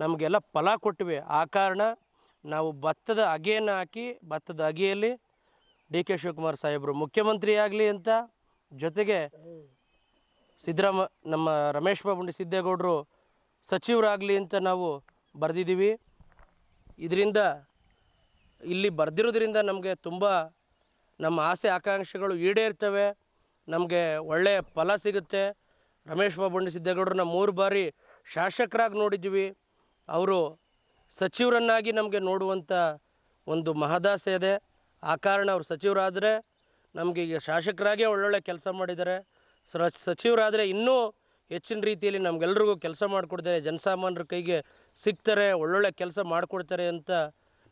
ನಮಗೆಲ್ಲ ಫಲ ಕೊಟ್ಟಿವೆ. ಆ ಕಾರಣ ನಾವು ಭತ್ತದ ಅಗೆಯನ್ನು ಹಾಕಿ, ಭತ್ತದ ಅಗೆಯಲ್ಲಿ ಡಿ ಕೆ ಶಿವಕುಮಾರ್ ಸಾಹೇಬರು ಮುಖ್ಯಮಂತ್ರಿ ಆಗಲಿ ಅಂತ ಜೊತೆಗೆ ಸಿದ್ದರಾಮ, ನಮ್ಮ ರಮೇಶ್ ಬಾಬುಂಡಿ ಸಿದ್ದೇಗೌಡರು ಸಚಿವರಾಗಲಿ ಅಂತ ನಾವು ಬರೆದಿದ್ದೀವಿ. ಇದರಿಂದ ಇಲ್ಲಿ ಬರೆದಿರೋದ್ರಿಂದ ನಮಗೆ ತುಂಬ ನಮ್ಮ ಆಸೆ ಆಕಾಂಕ್ಷೆಗಳು ಈಡೇರ್ತವೆ. ನಮಗೆ ಒಳ್ಳೆಯ ಫಲ ಸಿಗುತ್ತೆ. ರಮೇಶ್ ಬಾಬು ಸಿದ್ದೇಗೌಡರನ್ನ ಮೂರು ಬಾರಿ ಶಾಸಕರಾಗಿ ನೋಡಿದ್ದೀವಿ. ಅವರು ಸಚಿವರನ್ನಾಗಿ ನಮಗೆ ನೋಡುವಂಥ ಒಂದು ಮಹದಾಸೆ ಇದೆ. ಆ ಕಾರಣ ಅವರು ಸಚಿವರಾದರೆ ನಮಗೆ ಈಗ ಶಾಸಕರಾಗೇ ಒಳ್ಳೊಳ್ಳೆ ಕೆಲಸ ಮಾಡಿದ್ದಾರೆ. ಸಚಿವರಾದರೆ ಇನ್ನೂ ಹೆಚ್ಚಿನ ರೀತಿಯಲ್ಲಿ ನಮಗೆಲ್ರಿಗೂ ಕೆಲಸ ಮಾಡಿಕೊಡ್ತಾರೆ. ಜನಸಾಮಾನ್ಯರ ಕೈಗೆ ಸಿಗ್ತಾರೆ, ಒಳ್ಳೊಳ್ಳೆ ಕೆಲಸ ಮಾಡಿಕೊಡ್ತಾರೆ ಅಂತ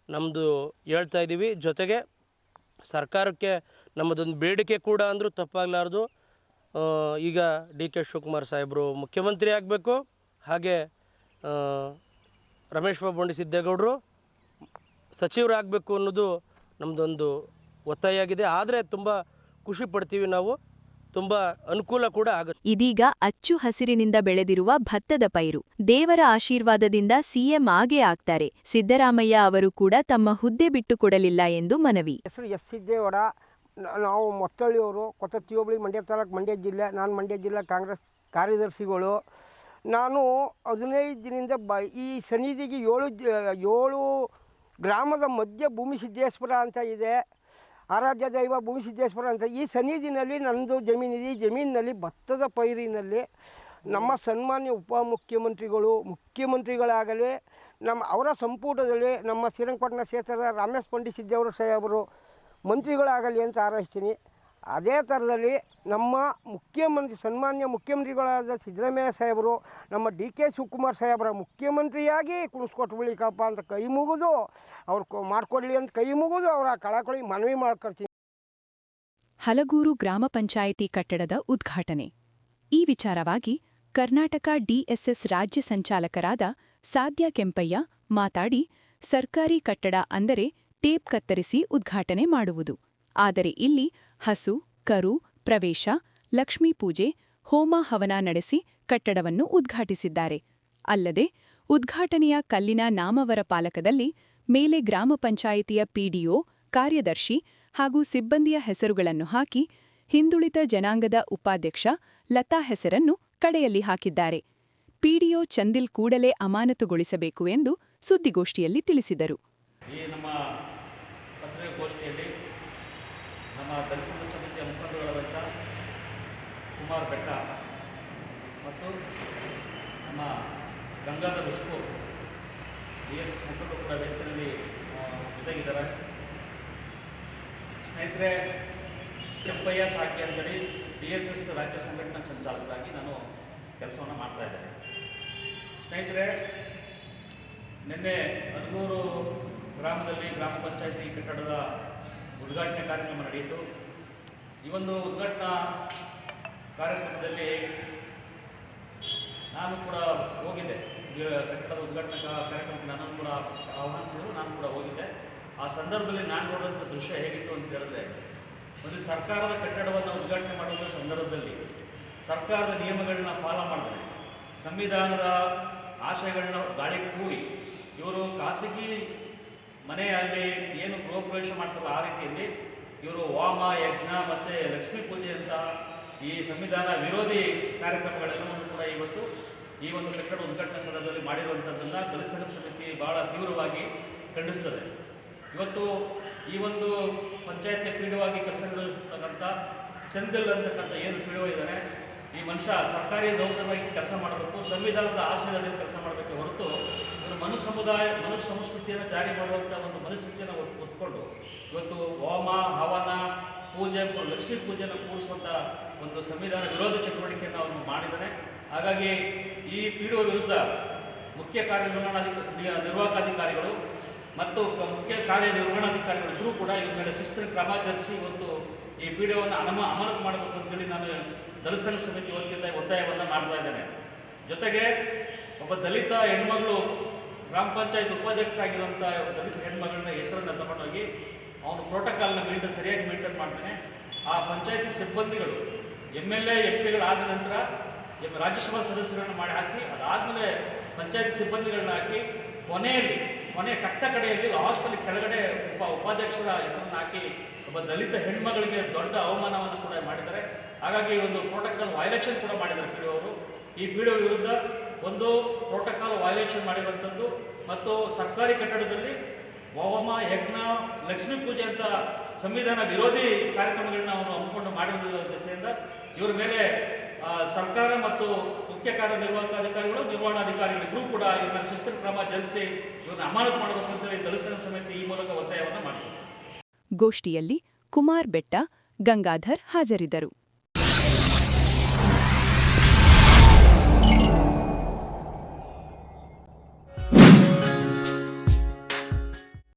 ನಮ್ಮದು ಹೇಳ್ತಾ ಇದ್ದೀವಿ ಜೊತೆಗೆ ಸರ್ಕಾರಕ್ಕೆ ನಮ್ಮದೊಂದು ಬೇಡಿಕೆ ಕೂಡ ಅಂದರೂ ತಪ್ಪಾಗಲಾರ್ದು. ಈಗ ಡಿ ಕೆ ಶಿವಕುಮಾರ್ ಸಾಹೇಬರು ಮುಖ್ಯಮಂತ್ರಿ ಆಗಬೇಕು. ಹಾಗೆ ರಮೇಶ್ ಬಾಬುಂಡಿ ಸಿದ್ದೇಗೌಡರು ಸಚಿವರಾಗಬೇಕು ಅನ್ನೋದು ನಮ್ಮದೊಂದು ಒತ್ತಾಯ ಆಗಿದೆ. ಆದರೆ ತುಂಬ ಖುಷಿ ಪಡ್ತೀವಿ ನಾವು. ತುಂಬ ಅನುಕೂಲ ಕೂಡ ಆಗುತ್ತೆ. ಇದೀಗ ಅಚ್ಚು ಹಸಿರಿನಿಂದ ಬೆಳೆದಿರುವ ಭತ್ತದ ಪೈರು. ದೇವರ ಆಶೀರ್ವಾದದಿಂದ ಸಿಎಂ ಆಗೇ ಆಗ್ತಾರೆ. ಸಿದ್ದರಾಮಯ್ಯ ಅವರು ಕೂಡ ತಮ್ಮ ಹುದ್ದೆ ಬಿಟ್ಟು ಕೊಡಲಿಲ್ಲ ಎಂದು ಮನವಿ. ಹೆಸರು ಎಸ್ ಸಿದ್ದೇವಡ ನಾವು ಮೊತ್ತಳ್ಳಿಯವರು ಕೊತ್ತತ್ತಿ ಹೋಬಳಿ ಮಂಡ್ಯ ತಾಲೂಕು ಮಂಡ್ಯ ಜಿಲ್ಲೆ ನಾನು ಮಂಡ್ಯ ಜಿಲ್ಲಾ ಕಾಂಗ್ರೆಸ್ ಕಾರ್ಯದರ್ಶಿಗಳು. ನಾನು ಹದಿನೈದು ದಿನದಿಂದ ಬ ಈ ಸನ್ನಿಧಿಗೆ ಏಳು ಜ- ಏಳು ಗ್ರಾಮದ ಮಧ್ಯ ಭೂಮಿ ಸಿದ್ದೇಶ್ವರ ಅಂತ ಇದೆ. ಆರಾಧ್ಯ ದೈವ ಭೂಮಿಸಿದ್ದೇಶ್ವರ ಅಂತ ಈ ಸನ್ನಿಧಿನಲ್ಲಿ ನನ್ನದು ಜಮೀನಿದೆ. ಈ ಜಮೀನಿನಲ್ಲಿ ಭತ್ತದ ಪೈರಿನಲ್ಲಿ ನಮ್ಮ ಸನ್ಮಾನ್ಯ ಉಪಮುಖ್ಯಮಂತ್ರಿಗಳು, ಮುಖ್ಯಮಂತ್ರಿಗಳಾಗಲಿ, ನಮ್ಮ ಅವರ ಸಂಪುಟದಲ್ಲಿ ನಮ್ಮ ಶ್ರೀರಂಗಪಟ್ಟಣ ಕ್ಷೇತ್ರದ ರಮೇಶ್ ಪಂಡಿತ್ ಸಿದ್ದೇವರು ಸಾಹೇಬರು ಮಂತ್ರಿಗಳಾಗಲಿ ಅಂತ ಹಾರೈಸ್ತೀನಿ ಅದೇ ಥರದಲ್ಲಿ ನಮ್ಮ ಮುಖ್ಯಮಂತ್ರಿ, ಸನ್ಮಾನ್ಯ ಮುಖ್ಯಮಂತ್ರಿಗಳಾದ ಸಿದ್ದರಾಮಯ್ಯ ಸಾಹೇಬರು, ನಮ್ಮ ಡಿ ಕೆ ಶಿವಕುಮಾರ್ ಸಾಹೇಬರ ಮುಖ್ಯಮಂತ್ರಿಯಾಗಿ ಕುಣಿಸ್ಕೊಟ್ಟು ಬಿಳಿಕಪ್ಪ ಅಂತ ಕೈ ಮುಗಿದು, ಅವ್ರು ಮಾಡಿಕೊಡ್ಲಿ ಅಂತ ಕೈ ಮುಗಿದು ಅವರ ಕಳಕಳಿ ಮನವಿ ಮಾಡ್ಕೊಳ್ತೀನಿ ಹಲಗೂರು ಗ್ರಾಮ ಪಂಚಾಯಿತಿ ಕಟ್ಟಡದ ಉದ್ಘಾಟನೆ. ಈ ವಿಚಾರವಾಗಿ ಕರ್ನಾಟಕ ಡಿಎಸ್ಎಸ್ ರಾಜ್ಯ ಸಂಚಾಲಕರಾದ ಸಾಧ್ಯ ಕೆಂಪಯ್ಯ ಮಾತಾಡಿ, ಸರ್ಕಾರಿ ಕಟ್ಟಡ ಅಂದರೆ ಟೇಪ್ ಕತ್ತರಿಸಿ ಉದ್ಘಾಟನೆ ಮಾಡುವುದು. ಆದರೆ ಇಲ್ಲಿ ಹಸು, ಕರು, ಪ್ರವೇಶ, ಲಕ್ಷ್ಮೀ ಪೂಜೆ, ಹೋಮ ಹವನ ನಡೆಸಿ ಕಟ್ಟಡವನ್ನು ಉದ್ಘಾಟಿಸಿದ್ದಾರೆ. ಅಲ್ಲದೆ, ಉದ್ಘಾಟನೆಯ ಕಲ್ಲಿನ ನಾಮವರ ಪಾಲಕದಲ್ಲಿ ಮೇಲೆ ಗ್ರಾಮ ಪಂಚಾಯಿತಿಯ ಪಿಡಿಒ ಕಾರ್ಯದರ್ಶಿ ಹಾಗೂ ಸಿಬ್ಬಂದಿಯ ಹೆಸರುಗಳನ್ನು ಹಾಕಿ ಹಿಂದುಳಿದ ಜನಾಂಗದ ಉಪಾಧ್ಯಕ್ಷ ಲತಾ ಹೆಸರನ್ನು ಕಡೆಯಲ್ಲಿ ಹಾಕಿದ್ದಾರೆ. ಪಿಡಿಒ ಚಂದಿಲ್ ಕೂಡಲೇ ಅಮಾನತುಗೊಳಿಸಬೇಕು ಎಂದು ಸುದ್ದಿಗೋಷ್ಠಿಯಲ್ಲಿ ತಿಳಿಸಿದರು. ಈ ನಮ್ಮ ದಲಿತ ಸಮಿತಿಯ ಮುಖಂಡರುಗಳಾದಂಥ ಕುಮಾರ್ ಬೆಟ್ಟ ಮತ್ತು ನಮ್ಮ ಗಂಗಾಧರ್ ಉಷ್ಕು ಡಿ ಎಸ್ ಎಸ್ ಮುಖಂಡರು ಕೂಡ ವೇದಿಕೆಯಲ್ಲಿ ಜೊತೆಗಿದ್ದಾರೆ. ಸ್ನೇಹಿತರೆ, ಕೆಂಪಯ್ಯ ಸಾಕಿ ಅಂತೇಳಿ ಡಿ ಎಸ್ ಎಸ್ ರಾಜ್ಯ ಸಂಘಟನಾ ಸಂಚಾಲಕರಾಗಿ ನಾನು ಕೆಲಸವನ್ನು ಮಾಡ್ತಾ ಇದ್ದೇನೆ. ಸ್ನೇಹಿತರೆ, ನಿನ್ನೆ ಅನಗೂರು ಗ್ರಾಮದಲ್ಲಿ ಗ್ರಾಮ ಪಂಚಾಯಿತಿ ಕಟ್ಟಡದ ಉದ್ಘಾಟನೆ ಕಾರ್ಯಕ್ರಮ ನಡೆಯಿತು. ಈ ಒಂದು ಉದ್ಘಾಟನಾ ಕಾರ್ಯಕ್ರಮದಲ್ಲಿ ನಾನು ಕೂಡ ಹೋಗಿದ್ದೆ. ಕಟ್ಟಡದ ಉದ್ಘಾಟನಾ ಕಾರ್ಯಕ್ರಮಕ್ಕೆ ನಾನು ಕೂಡ ಆಹ್ವಾನಿಸಿದ್ರು, ನಾನು ಕೂಡ ಹೋಗಿದ್ದೆ. ಆ ಸಂದರ್ಭದಲ್ಲಿ ನಾನು ನೋಡಿದಂಥ ದೃಶ್ಯ ಹೇಗಿತ್ತು ಅಂತ ಹೇಳಿದ್ರೆ, ಒಂದು ಸರ್ಕಾರದ ಕಟ್ಟಡವನ್ನು ಉದ್ಘಾಟನೆ ಮಾಡುವ ಸಂದರ್ಭದಲ್ಲಿ ಸರ್ಕಾರದ ನಿಯಮಗಳನ್ನ ಪಾಲನೆ ಮಾಡಿದ್ರೆ, ಸಂವಿಧಾನದ ಆಶಯಗಳನ್ನ ಗಾಳಿ ಕೂಡಿ, ಇವರು ಖಾಸಗಿ ಮನೆಯಲ್ಲಿ ಏನು ಗೃಹ ಪ್ರವೇಶ ಮಾಡ್ತಾರಲ್ಲ ಆ ರೀತಿಯಲ್ಲಿ ಇವರು ವಾಮ, ಯಜ್ಞ ಮತ್ತು ಲಕ್ಷ್ಮೀ ಪೂಜೆ ಅಂತ ಈ ಸಂವಿಧಾನ ವಿರೋಧಿ ಕಾರ್ಯಕ್ರಮಗಳೆಲ್ಲವನ್ನು ಕೂಡ ಇವತ್ತು ಈ ಒಂದು ಕಟ್ಟಡ ಉದ್ಘಾಟನಾ ಸ್ಥಳದಲ್ಲಿ ಮಾಡಿರುವಂಥದ್ದನ್ನು ದಲಿತ ಸಮಿತಿ ಬಹಳ ತೀವ್ರವಾಗಿ ಖಂಡಿಸ್ತದೆ. ಇವತ್ತು ಈ ಒಂದು ಪಂಚಾಯತಿ ಪೀಡವಾಗಿ ಕೆಲಸ ನಿರ್ವಹಿಸತಕ್ಕಂಥ ಚಂದಿಲ್ ಅಂತಕ್ಕಂಥ ಏನು ಇದ್ದಾರೆ ಈ ಮನುಷ್ಯ ಸರ್ಕಾರಿ ನೌಕರವಾಗಿ ಕೆಲಸ ಮಾಡಬೇಕು, ಸಂವಿಧಾನದ ಆಶಯದಲ್ಲಿ ಕೆಲಸ ಮಾಡಬೇಕು ಹೊರತು ಮನು ಸಮುದಾಯ ಮನು ಸಂಸ್ಕೃತಿಯನ್ನು ಜಾರಿ ಮಾಡುವಂಥ ಒಂದು ಮನಸ್ಥಿತಿಯನ್ನು ಒತ್ಕೊಂಡು ಇವತ್ತು ಹೋಮ, ಹವನ, ಪೂಜೆ ಲಕ್ಷ್ಮೀ ಪೂಜೆಯನ್ನು ಕೂರಿಸುವಂಥ ಒಂದು ಸಂವಿಧಾನ ವಿರೋಧ ಚಟುವಟಿಕೆಯನ್ನು ಅವನು ಮಾಡಿದ್ದಾನೆ ಹಾಗಾಗಿ ಈ ಪೀಡುವ ವಿರುದ್ಧ ಮುಖ್ಯ ಕಾರ್ಯನಿರ್ವಹಣಾಧಿಕಾರಿ ನಿರ್ವಾಹಕಾಧಿಕಾರಿಗಳು ಮತ್ತು ಮುಖ್ಯ ಕಾರ್ಯನಿರ್ವಹಣಾಧಿಕಾರಿಗಳು ಕೂಡ ಇವ್ರ ಮೇಲೆ ಶಿಸ್ತಿನ ಕ್ರಮ ಜರುಗಿಸಿ ಇವತ್ತು ಈ ಪಿ ಡಿ ಒವನ್ನು ಅನಮ ಅಮಾನತು ಮಾಡಬೇಕು ಅಂತೇಳಿ ನಾನು ದಲಿತ ಸಮಿತಿ ವತಿಯಿಂದ ಒತ್ತಾಯವನ್ನು ಮಾಡ್ತಾ ಇದ್ದೇನೆ. ಜೊತೆಗೆ ಒಬ್ಬ ದಲಿತ ಹೆಣ್ಮಗಳು ಗ್ರಾಮ ಪಂಚಾಯತ್ ಉಪಾಧ್ಯಕ್ಷರಾಗಿರುವಂಥ ದಲಿತ ಹೆಣ್ಮಗಳನ್ನ ಹೆಸರನ್ನು ತಗೊಂಡೋಗಿ ಅವನು ಪ್ರೋಟೋಕಾಲ್ನ ಮೇಂಟೈನ್ ಸರಿಯಾಗಿ ಮೇಂಟೈನ್ ಮಾಡ್ತಾನೆ. ಆ ಪಂಚಾಯತಿ ಸಿಬ್ಬಂದಿಗಳು, ಎಂ ಎಲ್ ಎ, ಎಂ ಪಿಗಳಾದ ನಂತರ ಎಂ ರಾಜ್ಯಸಭಾ ಸದಸ್ಯರನ್ನು ಮಾಡಿ ಹಾಕಿ, ಅದಾದಮೇಲೆ ಪಂಚಾಯತಿ ಸಿಬ್ಬಂದಿಗಳನ್ನ ಹಾಕಿ ಕೊನೆಯಲ್ಲಿ, ಕೊನೆ ಕಟ್ಟ ಕಡೆಯಲ್ಲಿ ಲಾಸ್ಟಲ್ಲಿ ಕೆಳಗಡೆ ಉಪ ಉಪಾಧ್ಯಕ್ಷರ ಹೆಸರನ್ನು ಹಾಕಿ ಒಬ್ಬ ದಲಿತ ಹೆಣ್ಮಗಳಿಗೆ ದೊಡ್ಡ ಅವಮಾನವನ್ನು ಕೂಡ ಮಾಡಿದ್ದಾರೆ. ಹಾಗಾಗಿ ಒಂದು ಪ್ರೋಟೋಕಾಲ್ ವೈಲೇಷನ್ ಕೂಡ ಮಾಡಿದ್ದಾರೆ ಪಿ ಅವರು. ಈ ಪಿ ವಿರುದ್ಧ ಒಂದು ಪ್ರೋಟೋಕಾಲ್ ವಯೋಲೇಷನ್ ಮಾಡಿರುವಂಥದ್ದು ಮತ್ತು ಸರ್ಕಾರಿ ಕಟ್ಟಡದಲ್ಲಿ ಹೋಮ, ಯಜ್ಞ, ಲಕ್ಷ್ಮೀ ಪೂಜೆ ಅಂತ ಸಂವಿಧಾನ ವಿರೋಧಿ ಕಾರ್ಯಕ್ರಮಗಳನ್ನ ಅವನು ಹಮ್ಮಿಕೊಂಡು ಮಾಡಿರುವ ದಿಸೆಯಿಂದ ಇವರ ಮೇಲೆ ಸರ್ಕಾರ ಮತ್ತು ಮುಖ್ಯ ಕಾರ್ಯನಿರ್ವಾಹಕಾಧಿಕಾರಿಗಳು ನಿರ್ವಹಣಾ ಅಧಿಕಾರಿಗಳಿಗೂ ಕೂಡ ಇವ್ರ ಮೇಲೆ ಶಿಸ್ತಿನ ಕ್ರಮ ಜರುಗಿಸಿ ಇವ್ರನ್ನ ಅಮಾನತು ಮಾಡಬೇಕು ಅಂತೇಳಿ ದಲಿತ ಸಮೇತ ಈ ಮೂಲಕ ಒತ್ತಾಯವನ್ನು ಮಾಡ್ತಾರೆ. ಗೋಷ್ಠಿಯಲ್ಲಿ ಕುಮಾರ್ ಬೆಟ್ಟ, ಗಂಗಾಧರ್ ಹಾಜರಿದ್ದರು.